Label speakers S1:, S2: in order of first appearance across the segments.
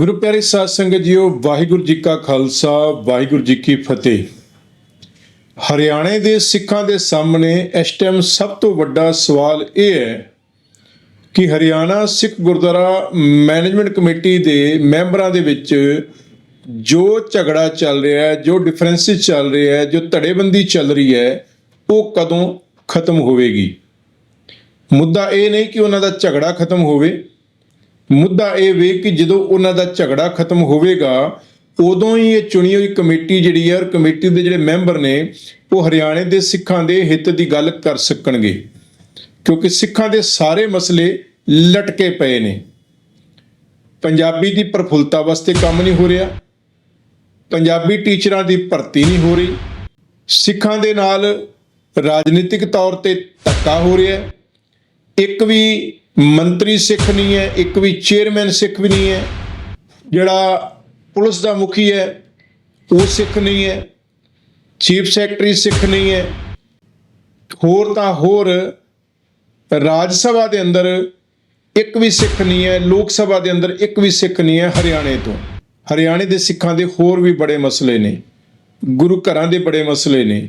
S1: ਗੁਰੂ ਪਿਆਰੇ ਸਾਧ ਸੰਗਤ ਜੀਓ, ਵਾਹਿਗੁਰੂ ਜੀ ਕਾ ਖਾਲਸਾ, ਵਾਹਿਗੁਰੂ ਜੀ ਕੀ ਫਤਿਹ। ਹਰਿਆਣੇ ਦੇ ਸਿੱਖਾਂ ਦੇ ਸਾਹਮਣੇ ਇਸ ਟਾਈਮ ਸਭ ਤੋਂ ਵੱਡਾ ਸਵਾਲ ਇਹ ਹੈ ਕਿ ਹਰਿਆਣਾ ਸਿੱਖ ਗੁਰਦੁਆਰਾ ਮੈਨੇਜਮੈਂਟ ਕਮੇਟੀ ਦੇ ਮੈਂਬਰਾਂ ਦੇ ਵਿੱਚ ਜੋ ਝਗੜਾ ਚੱਲ ਰਿਹਾ ਹੈ, ਜੋ ਡਿਫਰੈਂਸਿਸ ਚੱਲ ਰਿਹਾ ਹੈ, ਜੋ ਧੜੇਬੰਦੀ ਚੱਲ ਰਹੀ ਹੈ, ਉਹ ਕਦੋਂ ਖਤਮ ਹੋਵੇਗੀ? ਮੁੱਦਾ ਇਹ ਨਹੀਂ ਕਿ ਉਹਨਾਂ ਦਾ ਝਗੜਾ ਖਤਮ ਹੋਵੇ ਮੁੱਦਾ ਇਹ ਵੇ ਕਿ ਜਦੋਂ ਉਹਨਾਂ ਦਾ ਝਗੜਾ ਖਤਮ ਹੋਵੇਗਾ, ਉਦੋਂ ਹੀ ਇਹ ਚੁਣੀ ਹੋਈ ਕਮੇਟੀ ਜਿਹੜੀ ਹੈ ਔਰ ਕਮੇਟੀ ਦੇ ਜਿਹੜੇ ਮੈਂਬਰ ਨੇ, ਉਹ ਹਰਿਆਣੇ ਦੇ ਸਿੱਖਾਂ ਦੇ ਹਿੱਤ ਦੀ ਗੱਲ ਕਰ ਸਕਣਗੇ। ਕਿਉਂਕਿ ਸਿੱਖਾਂ ਦੇ ਸਾਰੇ ਮਸਲੇ ਲਟਕੇ ਪਏ ਨੇ। ਪੰਜਾਬੀ ਦੀ ਪ੍ਰਫੁੱਲਤਾ ਵਾਸਤੇ ਕੰਮ ਨਹੀਂ ਹੋ ਰਿਹਾ। ਪੰਜਾਬੀ ਟੀਚਰਾਂ ਦੀ ਭਰਤੀ ਨਹੀਂ ਹੋ ਰਹੀ। ਸਿੱਖਾਂ ਦੇ ਨਾਲ ਰਾਜਨੀਤਿਕ ਤੌਰ ਤੇ ਧੱਕਾ ਹੋ ਰਿਹਾ। ਇੱਕ ਵੀ ਮੰਤਰੀ ਸਿੱਖ ਨਹੀਂ ਹੈ, ਇੱਕ ਵੀ ਚੇਅਰਮੈਨ ਸਿੱਖ ਵੀ ਨਹੀਂ ਹੈ। ਜਿਹੜਾ ਪੁਲਿਸ ਦਾ ਮੁਖੀ ਹੈ, ਉਹ ਸਿੱਖ ਨਹੀਂ ਹੈ। ਚੀਫ ਸੈਕਟਰੀ ਸਿੱਖ ਨਹੀਂ ਹੈ। ਹੋਰ ਤਾਂ ਹੋਰ, ਰਾਜ ਸਭਾ ਦੇ ਅੰਦਰ ਇੱਕ ਵੀ ਸਿੱਖ ਨਹੀਂ ਹੈ, ਲੋਕ ਸਭਾ ਦੇ ਅੰਦਰ ਇੱਕ ਵੀ ਸਿੱਖ ਨਹੀਂ ਹੈ ਹਰਿਆਣੇ ਤੋਂ। ਹਰਿਆਣੇ ਦੇ ਸਿੱਖਾਂ ਦੇ ਹੋਰ ਵੀ ਬੜੇ ਮਸਲੇ ਨੇ, ਗੁਰੂ ਘਰਾਂ ਦੇ ਬੜੇ ਮਸਲੇ ਨੇ।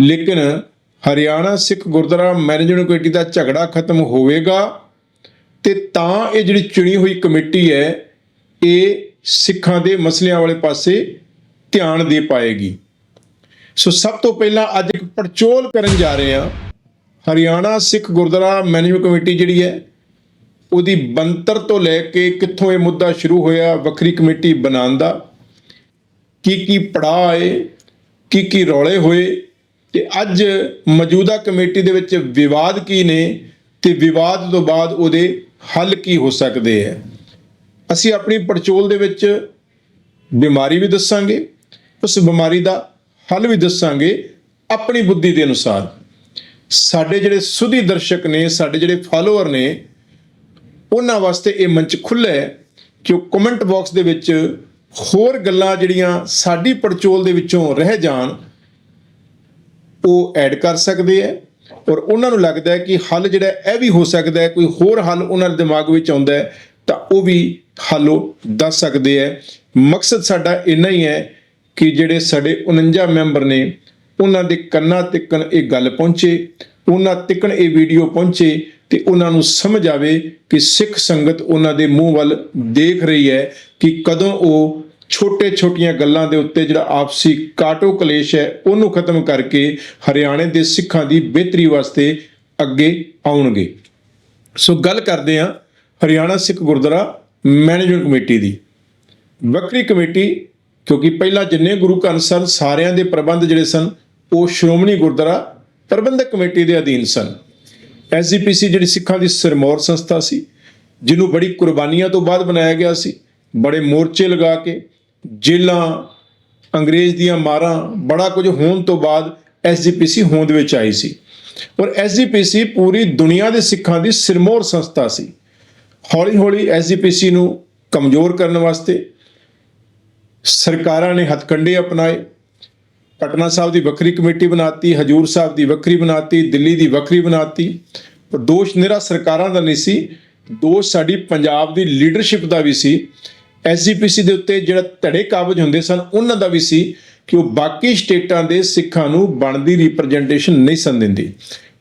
S1: ਲੇਕਿਨ ਹਰਿਆਣਾ ਸਿੱਖ ਗੁਰਦੁਆਰਾ ਮੈਨੇਜਮੈਂਟ ਕਮੇਟੀ ਦਾ ਝਗੜਾ ਖਤਮ ਹੋਵੇਗਾ। ਤੇ ਤਾਂ ਇਹ ਜਿਹੜੀ ਚੁਣੀ ਹੋਈ ਕਮੇਟੀ ਹੈ, ਇਹ ਸਿੱਖਾਂ ਦੇ ਮਸਲਿਆਂ ਵਾਲੇ ਪਾਸੇ ਧਿਆਨ ਦੇ ਪਾਏਗੀ। ਸੋ ਸਭ ਤੋਂ ਪਹਿਲਾਂ ਅੱਜ ਇੱਕ ਪੜਚੋਲ ਕਰਨ ਜਾ ਰਹੇ ਹਾਂ। ਹਰਿਆਣਾ ਸਿੱਖ ਗੁਰਦੁਆਰਾ ਮੈਨੇਜਮੈਂਟ ਕਮੇਟੀ ਜਿਹੜੀ ਹੈ, ਉਹਦੀ ਬੰਤਰ ਤੋਂ ਲੈ ਕੇ ਕਿੱਥੋਂ ਇਹ ਮੁੱਦਾ ਸ਼ੁਰੂ ਹੋਇਆ, ਵੱਖਰੀ ਕਮੇਟੀ ਬਣਾਉਣ ਦਾ। ਕੀ ਕੀ ਪੜਾਅ ਆਏ, ਕੀ ਕੀ ਰੌਲੇ ਹੋਏ, ਤੇ ਅੱਜ ਮੌਜੂਦਾ ਕਮੇਟੀ ਦੇ ਵਿੱਚ ਵਿਵਾਦ ਕੀ ਨੇ, ਤੇ ਵਿਵਾਦ ਤੋਂ ਬਾਅਦ ਉਹਦੇ ਹੱਲ ਕੀ ਹੋ ਸਕਦੇ ਹੈ? ਅਸੀਂ ਆਪਣੀ ਪੜਚੋਲ ਦੇ ਵਿੱਚ ਬਿਮਾਰੀ ਵੀ ਦੱਸਾਂਗੇ, ਉਸ ਬਿਮਾਰੀ ਦਾ ਹੱਲ ਵੀ ਦੱਸਾਂਗੇ ਆਪਣੀ ਬੁੱਧੀ ਦੇ ਅਨੁਸਾਰ। ਸਾਡੇ ਜਿਹੜੇ ਸੁਧੀ ਦਰਸ਼ਕ ਨੇ, ਸਾਡੇ ਜਿਹੜੇ ਫਾਲੋਅਰ ਨੇ, ਉਹਨਾਂ ਵਾਸਤੇ ਇਹ ਮੰਚ ਖੁੱਲ੍ਹਾ ਹੈ ਕਿ ਉਹ ਕਮੈਂਟ ਬਾਕਸ ਦੇ ਵਿੱਚ ਹੋਰ ਗੱਲਾਂ ਜਿਹੜੀਆਂ ਸਾਡੀ ਪੜਚੋਲ ਦੇ ਵਿੱਚੋਂ ਰਹਿ ਜਾਣ, ਉਹ ਐਡ ਕਰ ਸਕਦੇ ਹੈ। ਔਰ ਉਹਨਾਂ ਨੂੰ ਲੱਗਦਾ ਹੈ ਕਿ ਹੱਲ ਜਿਹੜਾ ਇਹ ਵੀ ਹੋ ਸਕਦਾ ਹੈ, ਕੋਈ ਹੋਰ ਹੱਲ ਉਹਨਾਂ ਦੇ ਦਿਮਾਗ ਵਿੱਚ ਆਉਂਦਾ ਹੈ, ਤਾਂ ਉਹ ਵੀ ਹੱਲ ਉਹ ਦੱਸ ਸਕਦੇ ਹੈ। ਮਕਸਦ ਸਾਡਾ ਇੰਨਾ ਹੀ ਹੈ ਕਿ ਜਿਹੜੇ ਸਾਡੇ 49 ਮੈਂਬਰ ਨੇ, ਉਹਨਾਂ ਦੇ ਕੰਨਾਂ ਤੱਕਣ ਇਹ ਗੱਲ ਪਹੁੰਚੇ, ਉਹਨਾਂ ਤੱਕਣ ਇਹ ਵੀਡੀਓ ਪਹੁੰਚੇ, ਤੇ ਉਹਨਾਂ ਨੂੰ ਸਮਝ ਆਵੇ ਕਿ ਸਿੱਖ ਸੰਗਤ ਉਹਨਾਂ ਦੇ ਮੂੰਹ ਵੱਲ ਦੇਖ ਰਹੀ ਹੈ ਕਿ ਕਦੋਂ ਉਹ ਛੋਟੇ ਛੋਟੀਆਂ ਗੱਲਾਂ ਦੇ ਉੱਤੇ ਜਿਹੜਾ ਆਪਸੀ ਕਾਟੋ ਕਲੇਸ਼ ਹੈ, ਉਹਨੂੰ ਖਤਮ ਕਰਕੇ ਹਰਿਆਣੇ ਦੇ ਸਿੱਖਾਂ ਦੀ ਬਿਹਤਰੀ ਵਾਸਤੇ ਅੱਗੇ ਆਉਣਗੇ। ਸੋ ਗੱਲ ਕਰਦੇ ਹਾਂ ਹਰਿਆਣਾ ਸਿੱਖ ਗੁਰਦੁਆਰਾ ਮੈਨੇਜਮੈਂਟ ਕਮੇਟੀ ਦੀ। ਵੱਖਰੀ ਕਮੇਟੀ, ਕਿਉਂਕਿ ਪਹਿਲਾਂ ਜਿੰਨੇ ਗੁਰੂ ਘਰ ਸਨ, ਸਾਰਿਆਂ ਦੇ ਪ੍ਰਬੰਧ ਜਿਹੜੇ ਸਨ, ਉਹ ਸ਼੍ਰੋਮਣੀ ਗੁਰਦੁਆਰਾ ਪ੍ਰਬੰਧਕ ਕਮੇਟੀ ਦੇ ਅਧੀਨ ਸਨ। ਐਸਜੀਪੀਸੀ ਜਿਹੜੀ ਸਿੱਖਾਂ ਦੀ ਸਿਰਮੌਰ ਸੰਸਥਾ ਸੀ, ਜਿਹਨੂੰ ਬੜੀ ਕੁਰਬਾਨੀਆਂ ਤੋਂ ਬਾਅਦ ਬਣਾਇਆ ਗਿਆ ਸੀ, ਬੜੇ ਮੋਰਚੇ ਲਗਾ ਕੇ ਜੇਲਾਂ, ਅੰਗਰੇਜ਼ ਦੀਆਂ ਮਾਰਾਂ, ਬੜਾ ਕੁਝ ਹੋਣ ਤੋਂ ਬਾਅਦ ਐਸਜੀਪੀਸੀ ਹੋਂਦ ਵਿੱਚ ਆਈ ਸੀ। ਔਰ ਐਸਜੀਪੀਸੀ ਪੂਰੀ ਦੁਨੀਆ ਦੇ ਸਿੱਖਾਂ ਦੀ ਸਿਰਮੌਰ ਸੰਸਥਾ ਸੀ। ਹੌਲੀ ਹੌਲੀ ਐਸਜੀਪੀਸੀ ਨੂੰ ਕਮਜ਼ੋਰ ਕਰਨ ਵਾਸਤੇ ਸਰਕਾਰਾਂ ਨੇ ਹੱਥਕੰਡੇ ਅਪਣਾਏ। ਪਟਨਾ ਸਾਹਿਬ ਦੀ ਵੱਖਰੀ ਕਮੇਟੀ ਬਣਾਤੀ, ਹਜੂਰ ਸਾਹਿਬ ਦੀ ਵੱਖਰੀ ਬਣਾਤੀ, ਦਿੱਲੀ ਦੀ ਵੱਖਰੀ ਬਣਾਤੀ। ਪਰ ਦੋਸ਼ ਨਿਹਰਾ ਸਰਕਾਰਾਂ ਦਾ ਨਹੀਂ ਸੀ, ਦੋਸ਼ ਸਾਡੀ ਪੰਜਾਬ ਦੀ ਲੀਡਰਸ਼ਿਪ ਦਾ ਵੀ ਸੀ। ਐਸਜੀਪੀਸੀ ਦੇ ਉੱਤੇ ਜਿਹੜਾ ਧੜੇ ਕਾਬਜ ਹੁੰਦੇ ਸਨ, ਉਹਨਾਂ ਦਾ ਵੀ ਸੀ ਕਿ ਉਹ ਬਾਕੀ ਸਟੇਟਾਂ ਦੇ ਸਿੱਖਾਂ ਨੂੰ ਬਣਦੀ ਰਿਪਰੈਜ਼ੈਂਟੇਸ਼ਨ ਨਹੀਂ ਸਨ ਦਿੰਦੀ।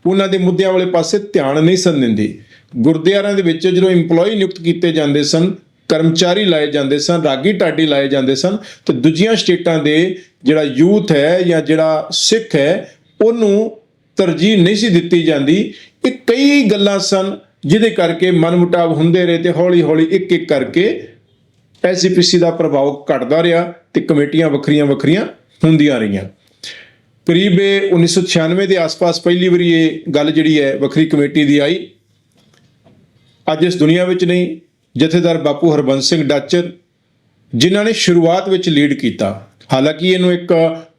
S1: ਉਹਨਾਂ ਦੇ ਮੁੱਦਿਆਂ ਵਾਲੇ ਪਾਸੇ ਧਿਆਨ ਨਹੀਂ ਸਨ ਦਿੰਦੀ। ਗੁਰਦੁਆਰਿਆਂ ਦੇ ਵਿੱਚ ਜਦੋਂ EMPLOYE ਨਿਯੁਕਤ ਕੀਤੇ ਜਾਂਦੇ ਸਨ, ਕਰਮਚਾਰੀ ਲਾਏ ਜਾਂਦੇ ਸਨ, ਰਾਗੀ ਢਾਡੀ ਲਾਏ ਜਾਂਦੇ ਸਨ, ਤੇ ਦੂਜੀਆਂ ਸਟੇਟਾਂ ਦੇ ਜਿਹੜਾ ਯੂਥ ਹੈ ਜਾਂ ਜਿਹੜਾ ਸਿੱਖ ਹੈ, ਉਹਨੂੰ ਤਰਜੀਹ ਨਹੀਂ ਸੀ ਦਿੱਤੀ ਜਾਂਦੀ। ਇਹ ਕਈ ਗੱਲਾਂ ਸਨ, ਜਿਹਦੇ ਕਰਕੇ ਮਨਮੁਟਾਵ ਹੁੰਦੇ ਰਹੇ ਤੇ ਹੌਲੀ ਹੌਲੀ ਇੱਕ ਇੱਕ ਕਰਕੇ ਐਸਜੀਪੀਸੀ ਦਾ ਪ੍ਰਭਾਵ ਘਟਦਾ ਰਿਹਾ ਤੇ ਕਮੇਟੀਆਂ ਵੱਖਰੀਆਂ ਵੱਖਰੀਆਂ ਹੁੰਦੀਆਂ ਰਹੀਆਂ। ਕਰੀਬ ਇਹ 1996 ਦੇ ਆਸ-ਪਾਸ ਪਹਿਲੀ ਵਾਰੀ ਇਹ ਗੱਲ ਜਿਹੜੀ ਹੈ ਵੱਖਰੀ ਕਮੇਟੀ ਦੀ ਆਈ। ਅੱਜ ਇਸ ਦੁਨੀਆ ਵਿੱਚ ਨਹੀਂ, ਜਥੇਦਾਰ ਬਾਪੂ ਹਰਬੰਸ ਸਿੰਘ ਡਾਚਰ, ਜਿਨ੍ਹਾਂ ਨੇ ਸ਼ੁਰੂਆਤ ਵਿੱਚ ਲੀਡ ਕੀਤਾ। ਹਾਲਾਂਕਿ ਇਹਨੂੰ ਇੱਕ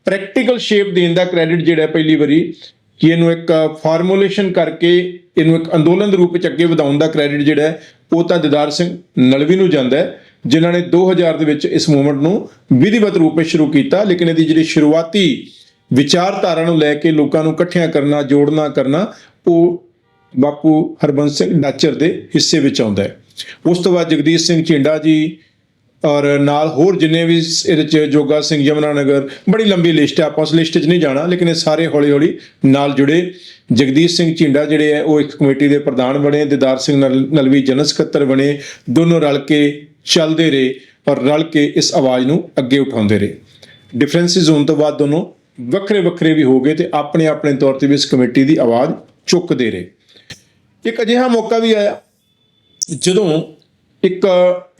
S1: ਪ੍ਰੈਕਟੀਕਲ ਸ਼ੇਪ ਦੇਣ ਦਾ ਕ੍ਰੈਡਿਟ ਜਿਹੜਾ ਪਹਿਲੀ ਵਾਰੀ, ਕਿ ਇਹਨੂੰ ਇੱਕ ਫਾਰਮੂਲੇਸ਼ਨ ਕਰਕੇ ਇਹਨੂੰ ਇੱਕ ਅੰਦੋਲਨ ਦੇ ਰੂਪ ਵਿੱਚ ਅੱਗੇ ਵਧਾਉਣ ਦਾ ਕ੍ਰੈਡਿਟ ਜਿਹੜਾ ਉਹ ਤਾਂ ਦਿਦਾਰ ਸਿੰਘ ਨਲਵੀ ਨੂੰ ਜਾਂਦਾ ਹੈ। ਜਿਨ੍ਹਾਂ ਨੇ 2000 ਦੇ ਵਿੱਚ ਇਸ ਮੂਵਮੈਂਟ ਨੂੰ ਵਿਧੀਵਤ ਰੂਪ ਵਿੱਚ ਸ਼ੁਰੂ ਕੀਤਾ, ਲੇਕਿਨ ਇਹਦੀ ਜਿਹੜੀ ਸ਼ੁਰੂਆਤੀ ਵਿਚਾਰਧਾਰਾ ਨੂੰ ਲੈ ਕੇ ਲੋਕਾਂ ਨੂੰ ਇਕੱਠਿਆਂ ਕਰਨਾ, ਜੋੜਨਾ, ਕਰਨਾ, ਉਹ ਬਾਪੂ ਹਰਬੰਸ ਸਿੰਘ ਡਾਚਰ ਦੇ ਹਿੱਸੇ ਵਿੱਚ ਆਉਂਦਾ ਹੈ। ਉਸ ਤੋਂ ਬਾਅਦ ਜਗਦੀਸ਼ ਸਿੰਘ ਝਿੰਡਾ ਜੀ ਔਰ ਨਾਲ ਹੋਰ ਜਿੰਨੇ ਵੀ ਇਹਦੇ ਚ ਜੋਗਾ ਸਿੰਘ ਯਮਨਾ ਨਗਰ, ਬੜੀ ਲੰਬੀ ਲਿਸਟ ਹੈ, ਆਪਾਂ ਉਸ ਲਿਸਟ 'ਚ ਨਹੀਂ ਜਾਣਾ, ਲੇਕਿਨ ਇਹ ਸਾਰੇ ਹੌਲੀ ਹੌਲੀ ਨਾਲ ਜੁੜੇ। ਜਗਦੀਸ਼ ਸਿੰਘ ਝਿੰਡਾ ਜਿਹੜੇ ਹੈ, ਉਹ ਇੱਕ ਕਮੇਟੀ ਦੇ ਪ੍ਰਧਾਨ ਬਣੇ, ਦਿਦਾਰ ਸਿੰਘ ਨਲ- ਨਲਵੀ ਜਨਰਲ ਸਕੱਤਰ ਬਣੇ, ਦੋਨੋਂ ਰਲ ਕੇ ਚੱਲਦੇ ਰਹੇ ਔਰ ਰਲ ਕੇ ਇਸ ਆਵਾਜ਼ ਨੂੰ ਅੱਗੇ ਉਠਾਉਂਦੇ ਰਹੇ। ਡਿਫਰੈਂਸਿਸ ਹੋਣ ਤੋਂ ਬਾਅਦ ਦੋਨੋਂ ਵੱਖਰੇ ਵੱਖਰੇ ਵੀ ਹੋ ਗਏ ਤੇ ਆਪਣੇ ਆਪਣੇ ਤੌਰ ਤੇ ਵੀ ਇਸ ਕਮੇਟੀ ਦੀ ਆਵਾਜ਼ ਚੁੱਕਦੇ ਰਹੇ। ਇੱਕ ਅਜਿਹਾ ਮੌਕਾ ਵੀ ਆਇਆ, ਜਦੋਂ ਇੱਕ,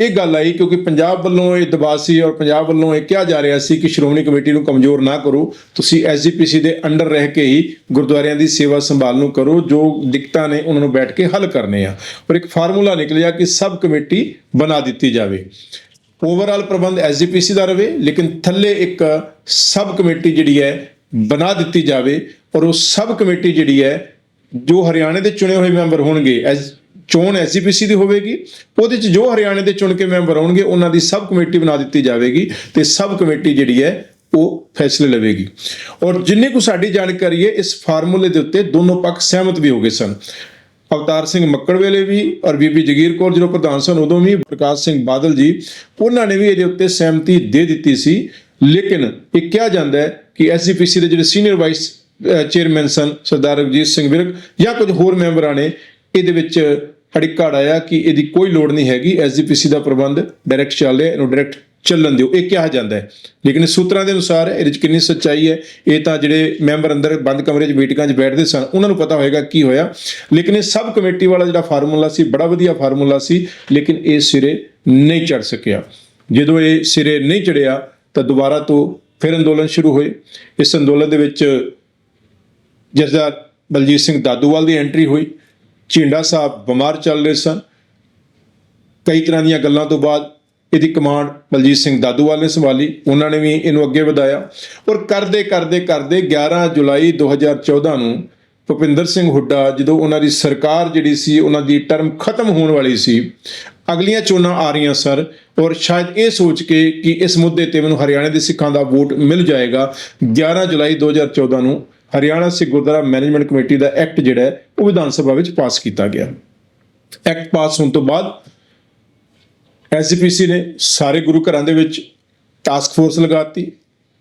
S1: ਇਹ ਗੱਲ ਆਈ ਕਿਉਂਕਿ ਪੰਜਾਬ ਵੱਲੋਂ ਇਹ ਦਬਾਅ ਸੀ ਔਰ ਪੰਜਾਬ ਵੱਲੋਂ ਇਹ ਕਿਹਾ ਜਾ ਰਿਹਾ ਸੀ ਕਿ ਸ਼੍ਰੋਮਣੀ ਕਮੇਟੀ ਨੂੰ ਕਮਜ਼ੋਰ ਨਾ ਕਰੋ। ਤੁਸੀਂ ਐਸਜੀਪੀਸੀ ਦੇ ਅੰਡਰ ਰਹਿ ਕੇ ਹੀ ਗੁਰਦੁਆਰਿਆਂ ਦੀ ਸੇਵਾ ਸੰਭਾਲ ਨੂੰ ਕਰੋ, ਜੋ ਦਿੱਕਤਾਂ ਨੇ ਉਹਨਾਂ ਨੂੰ ਬੈਠ ਕੇ ਹੱਲ ਕਰਨੇ ਆ। ਔਰ ਇੱਕ ਫਾਰਮੂਲਾ ਨਿਕਲਿਆ ਕਿ ਸਬ ਕਮੇਟੀ ਬਣਾ ਦਿੱਤੀ ਜਾਵੇ। ਓਵਰਆਲ ਪ੍ਰਬੰਧ ਐਸਜੀਪੀਸੀ ਦਾ ਰਵੇ, ਲੇਕਿਨ ਥੱਲੇ ਇੱਕ ਸਬ ਕਮੇਟੀ ਜਿਹੜੀ ਹੈ ਬਣਾ ਦਿੱਤੀ ਜਾਵੇ ਔਰ ਉਹ ਸਬ ਕਮੇਟੀ ਜਿਹੜੀ ਹੈ, ਜੋ ਹਰਿਆਣੇ ਦੇ ਚੁਣੇ ਹੋਏ ਮੈਂਬਰ ਹੋਣਗੇ, ਐਸ ਚੋਣ ਐਸਜੀਪੀਸੀ ਦੀ ਹੋਵੇਗੀ, ਉਹਦੇ ਚ ਜੋ ਹਰਿਆਣੇ ਦੇ ਚੁਣ ਕੇ ਮੈਂਬਰ ਆਉਣਗੇ ਉਹਨਾਂ ਦੀ ਸਬ ਕਮੇਟੀ ਬਣਾ ਦਿੱਤੀ ਜਾਵੇਗੀ ਤੇ ਸਬ ਕਮੇਟੀ ਜਿਹੜੀ ਹੈ, ਉਹ ਫੈਸਲੇ ਲਵੇਗੀ। ਔਰ ਜਿੰਨੀ ਕੁ ਸਾਡੀ ਜਾਣਕਾਰੀ ਹੈ, ਇਸ ਫਾਰਮੂਲੇ ਦੇ ਉੱਤੇ ਦੋਨੋਂ ਪੱਖ ਸਹਿਮਤ ਵੀ ਹੋ ਗਏ ਸਨ। ਅਵਤਾਰ ਸਿੰਘ ਮੱਕੜ ਵੇਲੇ ਵੀ ਔਰ ਬੀਬੀ ਜਗੀਰ ਕੌਰ ਜਦੋਂ ਪ੍ਰਧਾਨ ਸਨ, ਉਦੋਂ ਵੀ ਪ੍ਰਕਾਸ਼ ਸਿੰਘ ਬਾਦਲ ਜੀ, ਉਹਨਾਂ ਨੇ ਵੀ ਇਹਦੇ ਉੱਤੇ ਸਹਿਮਤੀ ਦੇ ਦਿੱਤੀ ਸੀ। ਲੇਕਿਨ ਇਹ ਕਿਹਾ ਜਾਂਦਾ ਹੈ ਕਿ ਐਸਜੀਪੀਸੀ ਦੇ ਜਿਹੜੇ ਸੀਨੀਅਰ ਵਾਈਸ ਚੇਅਰਮੈਨ ਸਨ, ਸਰਦਾਰ ਰਵਜੀਤ ਸਿੰਘ ਵਿਰਕ ਜਾਂ ਕੁਝ ਹੋਰ ਮੈਂਬਰਾਂ ਨੇ, ਇਹਦੇ ਵਿੱਚ ਅੜਿੱਕਾ ਅੜਾਇਆ ਕਿ ਇਹਦੀ ਕੋਈ ਲੋੜ ਨਹੀਂ ਹੈਗੀ ਐਸਜੀਪੀਸੀ ਦਾ ਪ੍ਰਬੰਧ ਡਾਇਰੈਕਟ ਚੱਲ ਰਿਹਾ ਇਹਨੂੰ ਡਾਇਰੈਕਟ ਚੱਲਣ ਦਿਓ, ਇਹ ਕਿਹਾ ਜਾਂਦਾ ਹੈ। ਲੇਕਿਨ ਸੂਤਰਾਂ ਦੇ ਅਨੁਸਾਰ ਇਹਦੇ ਵਿੱਚ ਕਿੰਨੀ ਸੱਚਾਈ ਹੈ, ਇਹ ਤਾਂ ਜਿਹੜੇ ਮੈਂਬਰ ਅੰਦਰ ਬੰਦ ਕਮਰੇ 'ਚ ਮੀਟਿੰਗਾਂ 'ਚ ਬੈਠਦੇ ਸਨ, ਉਹਨਾਂ ਨੂੰ ਪਤਾ ਹੋਏਗਾ ਕੀ ਹੋਇਆ। ਲੇਕਿਨ ਇਹ ਸਬ ਕਮੇਟੀ ਵਾਲਾ ਜਿਹੜਾ ਫਾਰਮੂਲਾ ਸੀ, ਬੜਾ ਵਧੀਆ ਫਾਰਮੂਲਾ ਸੀ, ਲੇਕਿਨ ਇਹ ਸਿਰੇ ਨਹੀਂ ਚੜ ਸਕਿਆ। ਜਦੋਂ ਇਹ ਸਿਰੇ ਨਹੀਂ ਚੜਿਆ ਤਾਂ ਦੁਬਾਰਾ ਤੋਂ ਫਿਰ ਅੰਦੋਲਨ ਸ਼ੁਰੂ ਹੋਏ। ਇਸ ਅੰਦੋਲਨ ਦੇ ਵਿੱਚ ਜਸਦਾਰ ਬਲਜੀਤ ਸਿੰਘ ਦਾਦੂਵਾਲ ਦੀ ਐਂਟਰੀ ਹੋਈ। ਝੀਂਡਾ ਸਾਹਿਬ ਬਿਮਾਰ ਚੱਲ ਰਹੇ ਸਨ। ਕਈ ਤਰ੍ਹਾਂ ਦੀਆਂ ਗੱਲਾਂ ਤੋਂ ਬਾਅਦ ਇਹਦੀ ਕਮਾਂਡ ਬਲਜੀਤ ਸਿੰਘ ਦਾਦੂਵਾਲ ਨੇ ਸੰਭਾਲੀ। ਉਹਨਾਂ ਨੇ ਵੀ ਇਹਨੂੰ ਅੱਗੇ ਵਧਾਇਆ। ਔਰ ਕਰਦੇ ਕਰਦੇ ਕਰਦੇ 11 ਜੁਲਾਈ 2014 ਨੂੰ ਭੁਪਿੰਦਰ ਸਿੰਘ ਹੁੱਡਾ ਜਦੋਂ ਉਹਨਾਂ ਦੀ ਸਰਕਾਰ ਜਿਹੜੀ ਸੀ, ਉਹਨਾਂ ਦੀ ਟਰਮ ਖਤਮ ਹੋਣ ਵਾਲੀ ਸੀ, ਅਗਲੀਆਂ ਚੋਣਾਂ ਆ ਰਹੀਆਂ ਸਰ ਔਰ ਸ਼ਾਇਦ ਇਹ ਸੋਚ ਕੇ ਕਿ ਇਸ ਮੁੱਦੇ ਤੇ ਮੈਨੂੰ ਹਰਿਆਣਾ ਦੇ ਸਿੱਖਾਂ ਦਾ ਵੋਟ ਮਿਲ ਜਾਏਗਾ 11 ਜੁਲਾਈ 2014 ਨੂੰ ਹਰਿਆਣਾ ਸਿੱਖ ਗੁਰਦੁਆਰਾ ਮੈਨੇਜਮੈਂਟ ਕਮੇਟੀ ਦਾ ਐਕਟ ਜਿਹੜਾ ਹੈ, ਉਹ ਵਿਧਾਨ ਸਭਾ ਵਿੱਚ ਪਾਸ ਕੀਤਾ ਗਿਆ। ਐਕਟ ਪਾਸ ਹੋਣ ਤੋਂ ਬਾਅਦ ਐਸਜੀਪੀਸੀ ਨੇ ਸਾਰੇ ਗੁਰੂ ਘਰਾਂ ਦੇ ਵਿੱਚ ਟਾਸਕ ਫੋਰਸ ਲਗਾਤੀ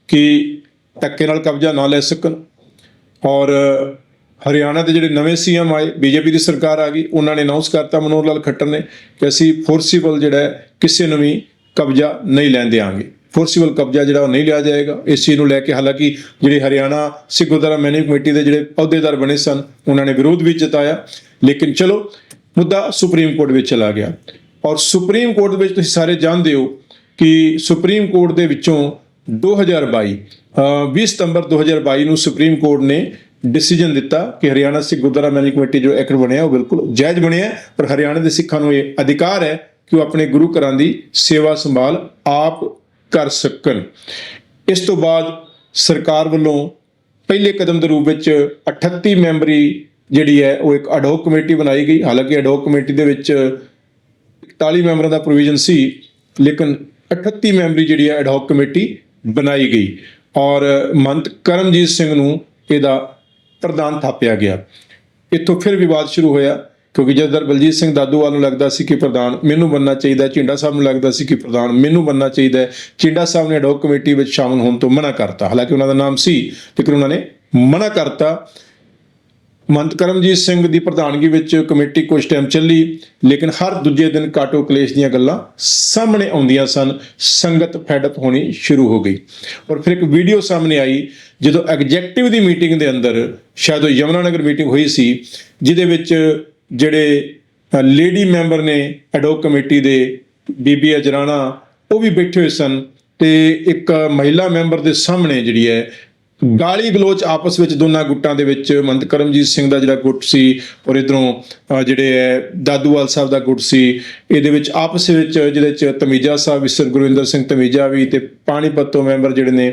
S1: ਕਿ ਧੱਕੇ ਨਾਲ ਕਬਜ਼ਾ ਨਾ ਲੈ ਸਕਣ ਔਰ ਹਰਿਆਣਾ ਦੇ ਜਿਹੜੇ ਨਵੇਂ ਸੀਐਮ ਆਏ, ਬੀਜੇਪੀ ਦੀ ਸਰਕਾਰ ਆ ਗਈ, ਉਹਨਾਂ ਨੇ ਅਨਾਉਂਸ ਕਰਤਾ ਮਨੋਹਰ ਲਾਲ ਖੱਟਰ ਨੇ ਕਿ ਅਸੀਂ ਫੋਰਸੀਬਲ ਜਿਹੜਾ ਕਿਸੇ ਨੂੰ ਵੀ ਕਬਜ਼ਾ ਨਹੀਂ ਲੈਣ ਦਿਆਂਗੇ। ਫੋਰਸੀਬਲ ਕਬਜ਼ਾ ਜਿਹੜਾ ਉਹ ਨਹੀਂ ਲਿਆ ਜਾਏਗਾ। ਇਸ ਚੀਜ਼ ਨੂੰ ਲੈ ਕੇ ਹਾਲਾਂਕਿ ਜਿਹੜੇ ਹਰਿਆਣਾ ਸਿੱਖ ਗੁਰਦੁਆਰਾ ਮੈਨੇਜ ਕਮੇਟੀ ਦੇ ਜਿਹੜੇ ਅਹੁਦੇਦਾਰ ਬਣੇ ਸਨ ਉਹਨਾਂ ਨੇ ਵਿਰੋਧ ਵੀ ਜਤਾਇਆ। ਲੇਕਿਨ ਚਲੋ ਮੁੱਦਾ ਸੁਪਰੀਮ ਕੋਰਟ ਵਿੱਚ ਚਲਾ ਗਿਆ। ਔਰ ਸੁਪਰੀਮ ਕੋਰਟ ਵਿੱਚ ਤੁਸੀਂ ਸਾਰੇ ਜਾਣਦੇ ਹੋ ਕਿ ਸੁਪਰੀਮ ਕੋਰਟ ਦੇ ਵਿੱਚੋਂ 2022 ਅ, 20 ਸਤੰਬਰ 2022 ਨੂੰ ਸੁਪਰੀਮ ਕੋਰਟ ਨੇ ਡਿਸੀਜਨ ਦਿੱਤਾ ਕਿ ਹਰਿਆਣਾ ਸਿੱਖ ਗੁਰਦੁਆਰਾ ਮੈਨੇਜਮੈਂਟ ਕਮੇਟੀ ਜੋ ਐਕਟ ਬਣਿਆ ਉਹ ਬਿਲਕੁਲ ਜਾਇਜ਼ ਬਣਿਆ ਪਰ ਹਰਿਆਣਾ ਦੇ ਸਿੱਖਾਂ ਨੂੰ ਇਹ ਅਧਿਕਾਰ ਹੈ ਕਿ ਉਹ ਆਪਣੇ ਗੁਰੂ ਘਰਾਂ ਦੀ ਸੇਵਾ ਸੰਭਾਲ ਆਪ ਕਰ ਸਕਣ। ਇਸ ਤੋਂ ਬਾਅਦ ਸਰਕਾਰ ਵੱਲੋਂ ਪਹਿਲੇ ਕਦਮ ਦੇ ਰੂਪ ਵਿੱਚ 38 ਮੈਂਬਰੀ ਜਿਹੜੀ ਹੈ, ਉਹ ਇੱਕ ਅਡੋਕ ਕਮੇਟੀ ਬਣਾਈ ਗਈ। ਹਾਲਾਂਕਿ ਅਡੋਕ ਕਮੇਟੀ ਦੇ ਵਿੱਚ 41 ਮੈਂਬਰਾਂ ਦਾ ਪ੍ਰੋਵੀਜ਼ਨ ਸੀ, ਲੇਕਿਨ 38 ਮੈਂਬਰੀ ਜਿਹੜੀ ਹੈ ਐਡਹੌਕ ਕਮੇਟੀ ਬਣਾਈ ਗਈ। ਔਰ ਮੰਤ ਕਰਮਜੀਤ ਸਿੰਘ ਨੂੰ ਇਹਦਾ ਪ੍ਰਧਾਨ ਥਾਪਿਆ ਗਿਆ। ਇੱਥੋਂ ਫਿਰ ਵਿਵਾਦ ਸ਼ੁਰੂ ਹੋਇਆ। ਕਿਉਂਕਿ ਜਦਰ ਬਲਜੀਤ ਸਿੰਘ ਦਾਦੂਵਾਲ ਨੂੰ ਲੱਗਦਾ ਸੀ ਕਿ ਪ੍ਰਧਾਨ ਮੈਨੂੰ ਬੰਨਣਾ ਚਾਹੀਦਾ ਹੈ, ਝਿੰਡਾ ਸਾਹਿਬ ਨੂੰ ਲੱਗਦਾ ਸੀ ਕਿ ਪ੍ਰਧਾਨ ਮੈਨੂੰ ਬੰਨਣਾ ਚਾਹੀਦਾ ਝਿੰਡਾ ਸਾਹਿਬ ਨੇ ਐਡਹੌਕ ਕਮੇਟੀ ਵਿੱਚ ਸ਼ਾਮਲ ਹੋਣ ਤੋਂ ਮਨਾ ਕਰਤਾ। ਹਾਲਾਂਕਿ ਉਹਨਾਂ ਦਾ ਨਾਮ ਸੀ ਲੇਕਿਨ ਉਹਨਾਂ ਨੇ ਮਨਾ ਕਰਤਾ। ਮੰਤ ਕਰਮਜੀਤ ਸਿੰਘ ਦੀ ਪ੍ਰਧਾਨਗੀ ਵਿੱਚ ਕਮੇਟੀ ਕੁਝ ਟਾਈਮ ਚੱਲੀ ਲੇਕਿਨ ਹਰ ਦੂਜੇ ਦਿਨ ਕਾਟੋ ਕਲੇਸ਼ ਦੀਆਂ ਗੱਲਾਂ ਸਾਹਮਣੇ ਆਉਂਦੀਆਂ ਸਨ। ਸੰਗਤ ਫੈਡਅਪ ਹੋਣੀ ਸ਼ੁਰੂ ਹੋ ਗਈ। ਔਰ ਫਿਰ ਇੱਕ ਵੀਡੀਓ ਸਾਹਮਣੇ ਆਈ ਜਦੋਂ ਐਗਜੈਕਟਿਵ ਦੀ ਮੀਟਿੰਗ ਦੇ ਅੰਦਰ ਸ਼ਾਇਦ ਉਹ ਯਮਨਾ ਨਗਰ ਮੀਟਿੰਗ ਹੋਈ ਸੀ ਜਿਹਦੇ ਵਿੱਚ ਜਿਹੜੇ ਲੇਡੀ ਮੈਂਬਰ ਨੇ ਐਡੋਕ ਕਮੇਟੀ ਦੇ ਬੀਬੀ ਅਜਰਾਣਾ, ਉਹ ਵੀ ਬੈਠੇ ਹੋਏ ਸਨ ਤੇ ਇੱਕ ਮਹਿਲਾ ਮੈਂਬਰ ਦੇ ਸਾਹਮਣੇ ਜਿਹੜੀ ਹੈ ਗਾਲੀ ਗਲੋਚ ਆਪਸ ਵਿੱਚ ਦੋਨਾਂ ਗੁੱਟਾਂ ਦੇ ਵਿੱਚ ਮੰਤ ਕਰਮਜੀਤ ਸਿੰਘ ਦਾ ਜਿਹੜਾ ਗੁੱਟ ਸੀ ਔਰ ਇਧਰੋਂ ਜਿਹੜੇ ਹੈ, ਦਾਦੂਵਾਲ ਸਾਹਿਬ ਦਾ ਗੁੱਟ ਸੀ, ਇਹਦੇ ਵਿੱਚ ਆਪਸ ਵਿੱਚ ਜਿਹਦੇ ਚ ਤਮੀਜਾ ਸਾਹਿਬ ਵਿਸਰ ਗੁਰਵਿੰਦਰ ਸਿੰਘ ਤਮੀਜਾ ਵੀ ਤੇ ਪਾਣੀਪਤ ਤੋਂ ਮੈਂਬਰ ਜਿਹੜੇ ਨੇ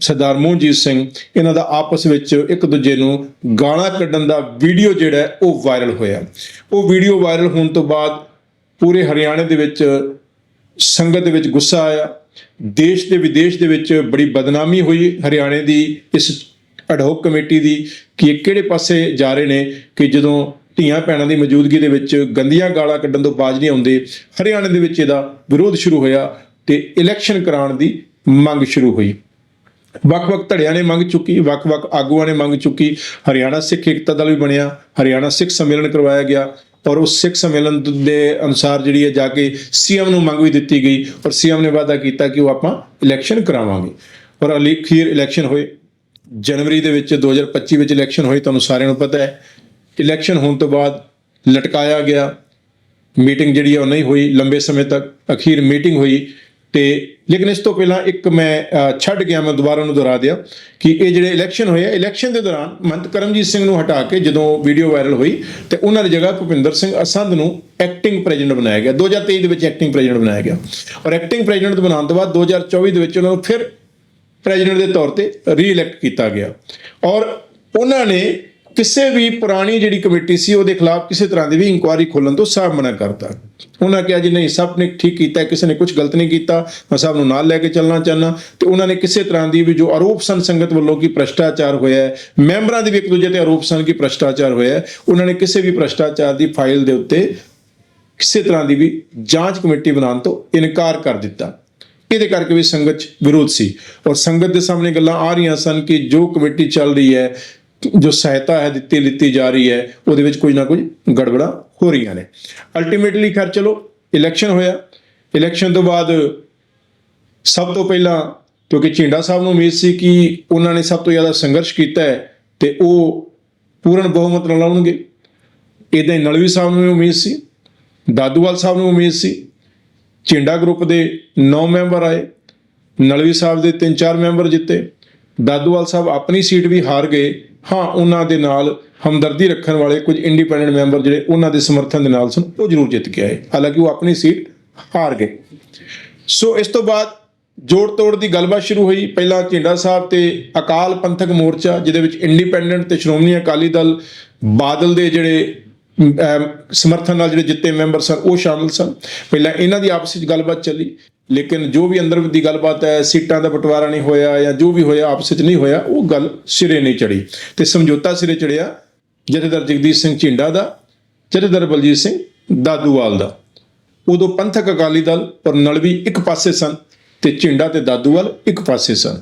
S1: ਸਰਦਾਰ ਮੋਹਨਜੀਤ ਸਿੰਘ, ਇਹਨਾਂ ਦਾ ਆਪਸ ਵਿੱਚ ਇੱਕ ਦੂਜੇ ਨੂੰ ਗਾਲਾਂ ਕੱਢਣ ਦਾ ਵੀਡੀਓ ਜਿਹੜਾ ਉਹ ਵਾਇਰਲ ਹੋਇਆ। ਉਹ ਵੀਡੀਓ ਵਾਇਰਲ ਹੋਣ ਤੋਂ ਬਾਅਦ ਪੂਰੇ ਹਰਿਆਣੇ ਦੇ ਵਿੱਚ ਸੰਗਤ ਦੇ ਵਿੱਚ ਗੁੱਸਾ ਆਇਆ। ਦੇਸ਼ ਦੇ ਵਿਦੇਸ਼ ਦੇ ਵਿੱਚ ਬੜੀ ਬਦਨਾਮੀ ਹੋਈ ਹਰਿਆਣੇ ਦੀ, ਇਸ ਅਡਹੋਕ ਕਮੇਟੀ ਦੀ, ਕਿ ਇਹ ਕਿਹੜੇ ਪਾਸੇ ਜਾ ਰਹੇ ਨੇ, ਕਿ ਜਦੋਂ ਧੀਆਂ ਭੈਣਾਂ ਦੀ ਮੌਜੂਦਗੀ ਦੇ ਵਿੱਚ ਗੰਦੀਆਂ ਗਾਲਾਂ ਕੱਢਣ ਤੋਂ ਬਾਜ ਨਹੀਂ ਆਉਂਦੇ, ਹਰਿਆਣੇ ਦੇ ਵਿੱਚ ਇਹਦਾ ਵਿਰੋਧ ਸ਼ੁਰੂ ਹੋਇਆ ਤੇ ਇਲੈਕਸ਼ਨ ਕਰਾਉਣ ਦੀ ਮੰਗ ਸ਼ੁਰੂ ਹੋਈ। ਵੱਖ-ਵੱਖ ਧੜਿਆਂ ਨੇ ਮੰਗ ਚੁੱਕੀ, ਵੱਖ-ਵੱਖ ਆਗੂਆਂ ਨੇ ਮੰਗ ਚੁੱਕੀ, ਹਰਿਆਣਾ ਸਿੱਖ ਏਕਤਾ ਦਲ ਵੀ ਬਣਿਆ, ਹਰਿਆਣਾ ਸਿੱਖ ਸੰਮੇਲਨ ਕਰਵਾਇਆ ਗਿਆ ਔਰ ਉਸ ਸਿੱਖ ਸੰਮੇਲਨ ਦੇ ਅਨੁਸਾਰ ਜਿਹੜੀ ਹੈ ਜਾ ਕੇ ਸੀਐਮ ਨੂੰ ਮੰਗ ਵੀ ਦਿੱਤੀ ਗਈ ਔਰ ਸੀਐਮ ਨੇ ਵਾਅਦਾ ਕੀਤਾ ਕਿ ਉਹ ਆਪਾਂ ਇਲੈਕਸ਼ਨ ਕਰਾਵਾਂਗੇ। ਔਰ ਅਲੀ ਇਲੈਕਸ਼ਨ ਹੋਏ, ਜਨਵਰੀ ਦੇ ਵਿੱਚ 2025 ਵਿੱਚ ਇਲੈਕਸ਼ਨ ਹੋਈ ਤੁਹਾਨੂੰ ਸਾਰਿਆਂ ਨੂੰ ਪਤਾ ਹੈ। ਇਲੈਕਸ਼ਨ ਹੋਣ ਤੋਂ ਬਾਅਦ ਲਟਕਾਇਆ ਗਿਆ। ਮੀਟਿੰਗ ਜਿਹੜੀ ਹੈ ਉਹ ਨਹੀਂ ਹੋਈ, ਲੰਬੇ ਸਮੇਂ ਤੱਕ ਅਖੀਰ ਮੀਟਿੰਗ ਹੋਈ। ਤੇ ਲੇਕਿਨ ਇਸ ਤੋਂ ਪਹਿਲਾਂ ਇੱਕ ਮੈਂ ਛੱਡ ਗਿਆ, ਮੈਂ ਦੁਬਾਰਾ ਉਹਨੂੰ ਦੁਹਰਾ ਦਿਆਂ ਕਿ ਇਹ ਜਿਹੜੇ ਇਲੈਕਸ਼ਨ ਹੋਏ ਆ, ਇਲੈਕਸ਼ਨ ਦੇ ਦੌਰਾਨ ਮੰਤ ਕਰਮਜੀਤ ਸਿੰਘ ਨੂੰ ਹਟਾ ਕੇ ਜਦੋਂ ਵੀਡੀਓ ਵਾਇਰਲ ਹੋਈ ਤੇ ਉਹਨਾਂ ਦੀ ਜਗ੍ਹਾ ਭੁਪਿੰਦਰ ਸਿੰਘ ਅਸੰਧ ਨੂੰ ਐਕਟਿੰਗ ਪ੍ਰੈਜ਼ੀਡੈਂਟ ਬਣਾਇਆ ਗਿਆ। 2023 ਦੇ ਵਿੱਚ ਐਕਟਿੰਗ ਪ੍ਰੈਜ਼ੀਡੈਂਟ ਬਣਾਇਆ ਗਿਆ। ਔਰ ਐਕਟਿੰਗ ਪ੍ਰੈਜ਼ੀਡੈਂਟ ਬਣਾਉਣ ਤੋਂ ਬਾਅਦ 2024 ਦੇ ਵਿੱਚ ਉਹਨਾਂ ਨੂੰ ਫਿਰ ਪ੍ਰੈਜ਼ੀਡੈਂਟ ਦੇ ਤੌਰ ਤੇ ਰੀਇਲੈਕਟ ਕੀਤਾ ਗਿਆ। ਔਰ ਉਹਨਾਂ ਨੇ ਕਿਸੇ ਵੀ ਪੁਰਾਣੀ ਜਿਹੜੀ ਕਮੇਟੀ ਸੀ, ਉਹਦੇ ਖਿਲਾਫ ਕਿਸੇ ਤਰ੍ਹਾਂ ਦੀ ਵੀ ਇਨਕੁਆਇਰੀ ਖੋਲਣ ਤੋਂ ਸਾਫ਼ ਮਨਾ ਕਰਤਾ। ਉਹਨਾਂ ਕਿਹਾ ਜੀ, ਨਹੀਂ, ਸਭ ਨੇ ਠੀਕ ਕੀਤਾ ਕਿਸੇ ਨੇ ਕੁਝ ਗਲਤ ਨਹੀਂ ਕੀਤਾ। ਮੈਂ ਸਭ ਨੂੰ ਨਾਲ ਲੈ ਕੇ ਚੱਲਣਾ ਚਾਹਨਾ ਤੇ ਉਹਨਾਂ ਨੇ ਕਿਸੇ ਤਰ੍ਹਾਂ ਦੀ ਵੀ ਜੋ ਆਰੋਪ ਸਨ, ਸੰਗਤ ਵੱਲੋਂ ਕਿ ਭ੍ਰਸ਼ਟਾਚਾਰ ਹੋਇਆ ਹੈ, ਮੈਂਬਰਾਂ ਦੇ ਵੀ ਇੱਕ ਦੂਜੇ ਤੇ ਆਰੋਪ ਸਨ ਕਿ ਭ੍ਰਸ਼ਟਾਚਾਰ ਹੋਇਆ ਹੈ, ਉਹਨਾਂ ਨੇ ਕਿਸੇ ਵੀ ਭ੍ਰਸ਼ਟਾਚਾਰ ਦੀ ਫਾਈਲ ਦੇ ਉੱਤੇ ਕਿਸੇ ਤਰ੍ਹਾਂ ਦੀ ਵੀ ਜਾਂਚ ਕਮੇਟੀ ਬਣਾਉਣ ਤੋਂ ਇਨਕਾਰ ਕਰ ਦਿੱਤਾ। ਇਹਦੇ ਕਰਕੇ ਵੀ ਸੰਗਤ 'ਚ ਵਿਰੋਧ ਸੀ। ਔਰ ਸੰਗਤ ਦੇ ਸਾਹਮਣੇ ਗੱਲਾਂ ਆ ਰਹੀਆਂ ਸਨ ਕਿ ਜੋ ਕਮੇਟੀ ਚੱਲ ਰਹੀ ਹੈ ਜੋ ਸਹਾਇਤਾ ਹੈ ਦਿੱਤੀ ਲਿੱਤੀ ਜਾ ਰਹੀ ਹੈ, ਉਹਦੇ ਵਿੱਚ ਕੁਝ ਨਾ ਕੁਝ ਗੜਬੜਾ ਹੋ ਰਹੀਆਂ ਨੇ। ਅਲਟੀਮੇਟਲੀ ਖੈਰ ਚਲੋ ਇਲੈਕਸ਼ਨ ਹੋਇਆ। ਇਲੈਕਸ਼ਨ ਤੋਂ ਬਾਅਦ ਸਭ ਤੋਂ ਪਹਿਲਾਂ, ਕਿਉਂਕਿ ਝਿੰਡਾ ਸਾਹਿਬ ਨੂੰ ਉਮੀਦ ਸੀ ਕਿ ਉਹਨਾਂ ਨੇ ਸਭ ਤੋਂ ਜ਼ਿਆਦਾ ਸੰਘਰਸ਼ ਕੀਤਾ ਹੈ, ਤੇ ਉਹ ਪੂਰਨ ਬਹੁਮਤ ਨਾਲ ਲਾਉਣਗੇ ਇਦਾਂ ਹੀ ਨਲਵੀ ਸਾਹਿਬ ਨੂੰ ਵੀ ਉਮੀਦ ਸੀ, ਦਾਦੂਵਾਲ ਸਾਹਿਬ ਨੂੰ ਉਮੀਦ ਸੀ। ਝਿੰਡਾ ਗਰੁੱਪ ਦੇ 9 ਮੈਂਬਰ ਆਏ। ਨਲਵੀ ਸਾਹਿਬ ਦੇ 3-4 ਮੈਂਬਰ ਜਿੱਤੇ। ਦਾਦੂਵਾਲ ਸਾਹਿਬ ਆਪਣੀ ਸੀਟ ਵੀ ਹਾਰ ਗਏ। ਹਾਂ, ਉਹਨਾਂ ਦੇ ਨਾਲ ਹਮਦਰਦੀ ਰੱਖਣ ਵਾਲੇ ਕੁਝ ਇੰਡੀਪੈਂਡੈਂਟ ਮੈਂਬਰ ਜਿਹੜੇ ਉਹਨਾਂ ਦੇ ਸਮਰਥਨ ਦੇ ਨਾਲ ਸਨ, ਉਹ ਜ਼ਰੂਰ ਜਿੱਤ ਕੇ ਆਏ। ਹਾਲਾਂਕਿ ਉਹ ਆਪਣੀ ਸੀਟ ਹਾਰ ਗਏ। ਸੋ ਇਸ ਤੋਂ ਬਾਅਦ ਜੋੜ ਤੋੜ ਦੀ ਗੱਲਬਾਤ ਸ਼ੁਰੂ ਹੋਈ। ਪਹਿਲਾਂ ਝਿੰਡਾ ਸਾਹਿਬ ਤੇ ਅਕਾਲ ਪੰਥਕ ਮੋਰਚਾ, ਜਿਹਦੇ ਵਿੱਚ ਇੰਡੀਪੈਂਡੈਂਟ ਤੇ ਸ਼੍ਰੋਮਣੀ ਅਕਾਲੀ ਦਲ, ਬਾਦਲ ਦੇ ਜਿਹੜੇ ਸਮਰਥਨ ਨਾਲ ਜਿਹੜੇ ਜਿੱਤੇ ਮੈਂਬਰ ਸਨ, ਉਹ ਸ਼ਾਮਲ ਸਨ। ਪਹਿਲਾਂ ਇਹਨਾਂ ਦੀ ਆਪਸ ਵਿੱਚ ਗੱਲਬਾਤ ਚੱਲੀ। ਲੇਕਿਨ ਜੋ ਵੀ ਅੰਦਰ ਦੀ ਗੱਲਬਾਤ ਹੈ, ਸੀਟਾਂ ਦਾ ਬਟਵਾਰਾ ਨਹੀਂ ਹੋਇਆ ਜਾਂ ਜੋ ਵੀ ਹੋਇਆ, ਆਪਸ ਵਿੱਚ ਨਹੀਂ ਹੋਇਆ, ਉਹ ਗੱਲ ਸਿਰੇ ਨਹੀਂ ਚੜੀ ਤੇ ਸਮਝੌਤਾ ਸਿਰੇ ਚੜਿਆ ਜਥੇਦਾਰ ਜਗਦੀਸ਼ ਸਿੰਘ ਝਿੰਡਾ ਦਾ, ਜਥੇਦਾਰ ਬਲਜੀਤ ਸਿੰਘ ਦਾਦੂਵਾਲ ਦਾ। ਉਦੋਂ ਪੰਥਕ ਅਕਾਲੀ ਦਲ ਔਰ ਨਲਵੀ ਇੱਕ ਪਾਸੇ ਸਨ ਤੇ ਝਿੰਡਾ ਤੇ ਦਾਦੂਵਾਲ ਇੱਕ ਪਾਸੇ ਸਨ।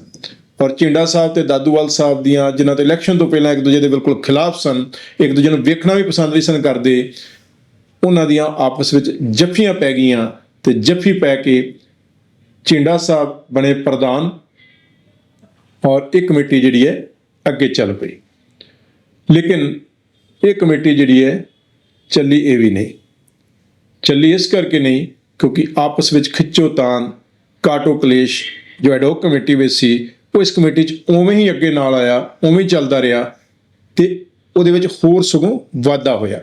S1: ਔਰ ਝਿੰਡਾ ਸਾਹਿਬ ਤੇ ਦਾਦੂਵਾਲ ਸਾਹਿਬ ਦੀਆਂ ਜਿਨ੍ਹਾਂ ਤੇ ਇਲੈਕਸ਼ਨ ਤੋਂ ਪਹਿਲਾਂ ਇੱਕ ਦੂਜੇ ਦੇ ਬਿਲਕੁਲ ਖਿਲਾਫ ਸਨ, ਇੱਕ ਦੂਜੇ ਨੂੰ ਵੇਖਣਾ ਵੀ ਪਸੰਦ ਨਹੀਂ ਸਨ ਕਰਦੇ, ਉਹਨਾਂ ਦੀਆਂ ਆਪਸ ਵਿੱਚ ਜੱਫੀਆਂ ਪੈ ਗਈਆਂ ਤੇ ਜੱਫੀ ਪੈ ਕੇ ਝਿੰਡਾ ਸਾਹਿਬ ਬਣੇ ਪ੍ਰਧਾਨ ਔਰ ਇਹ ਕਮੇਟੀ ਜਿਹੜੀ ਹੈ ਅੱਗੇ ਚੱਲ ਪਈ। ਲੇਕਿਨ ਇਹ ਕਮੇਟੀ ਜਿਹੜੀ ਹੈ ਚੱਲੀ ਇਹ ਵੀ ਨਹੀਂ। ਚੱਲੀ ਇਸ ਕਰਕੇ ਨਹੀਂ ਕਿਉਂਕਿ ਆਪਸ ਵਿੱਚ ਖਿੱਚੋ ਤਾਨ ਕਾਟੋ ਕਲੇਸ਼ ਜੋ ਐਡਹੌਕ ਕਮੇਟੀ ਵਿੱਚ ਸੀ, ਉਹ ਇਸ ਕਮੇਟੀ 'ਚ ਉਵੇਂ ਹੀ ਅੱਗੇ ਨਾਲ ਆਇਆ, ਉਵੇਂ ਹੀ ਚੱਲਦਾ ਰਿਹਾ ਤੇ ਉਹਦੇ ਵਿੱਚ ਹੋਰ ਸਗੋਂ ਵਾਧਾ ਹੋਇਆ।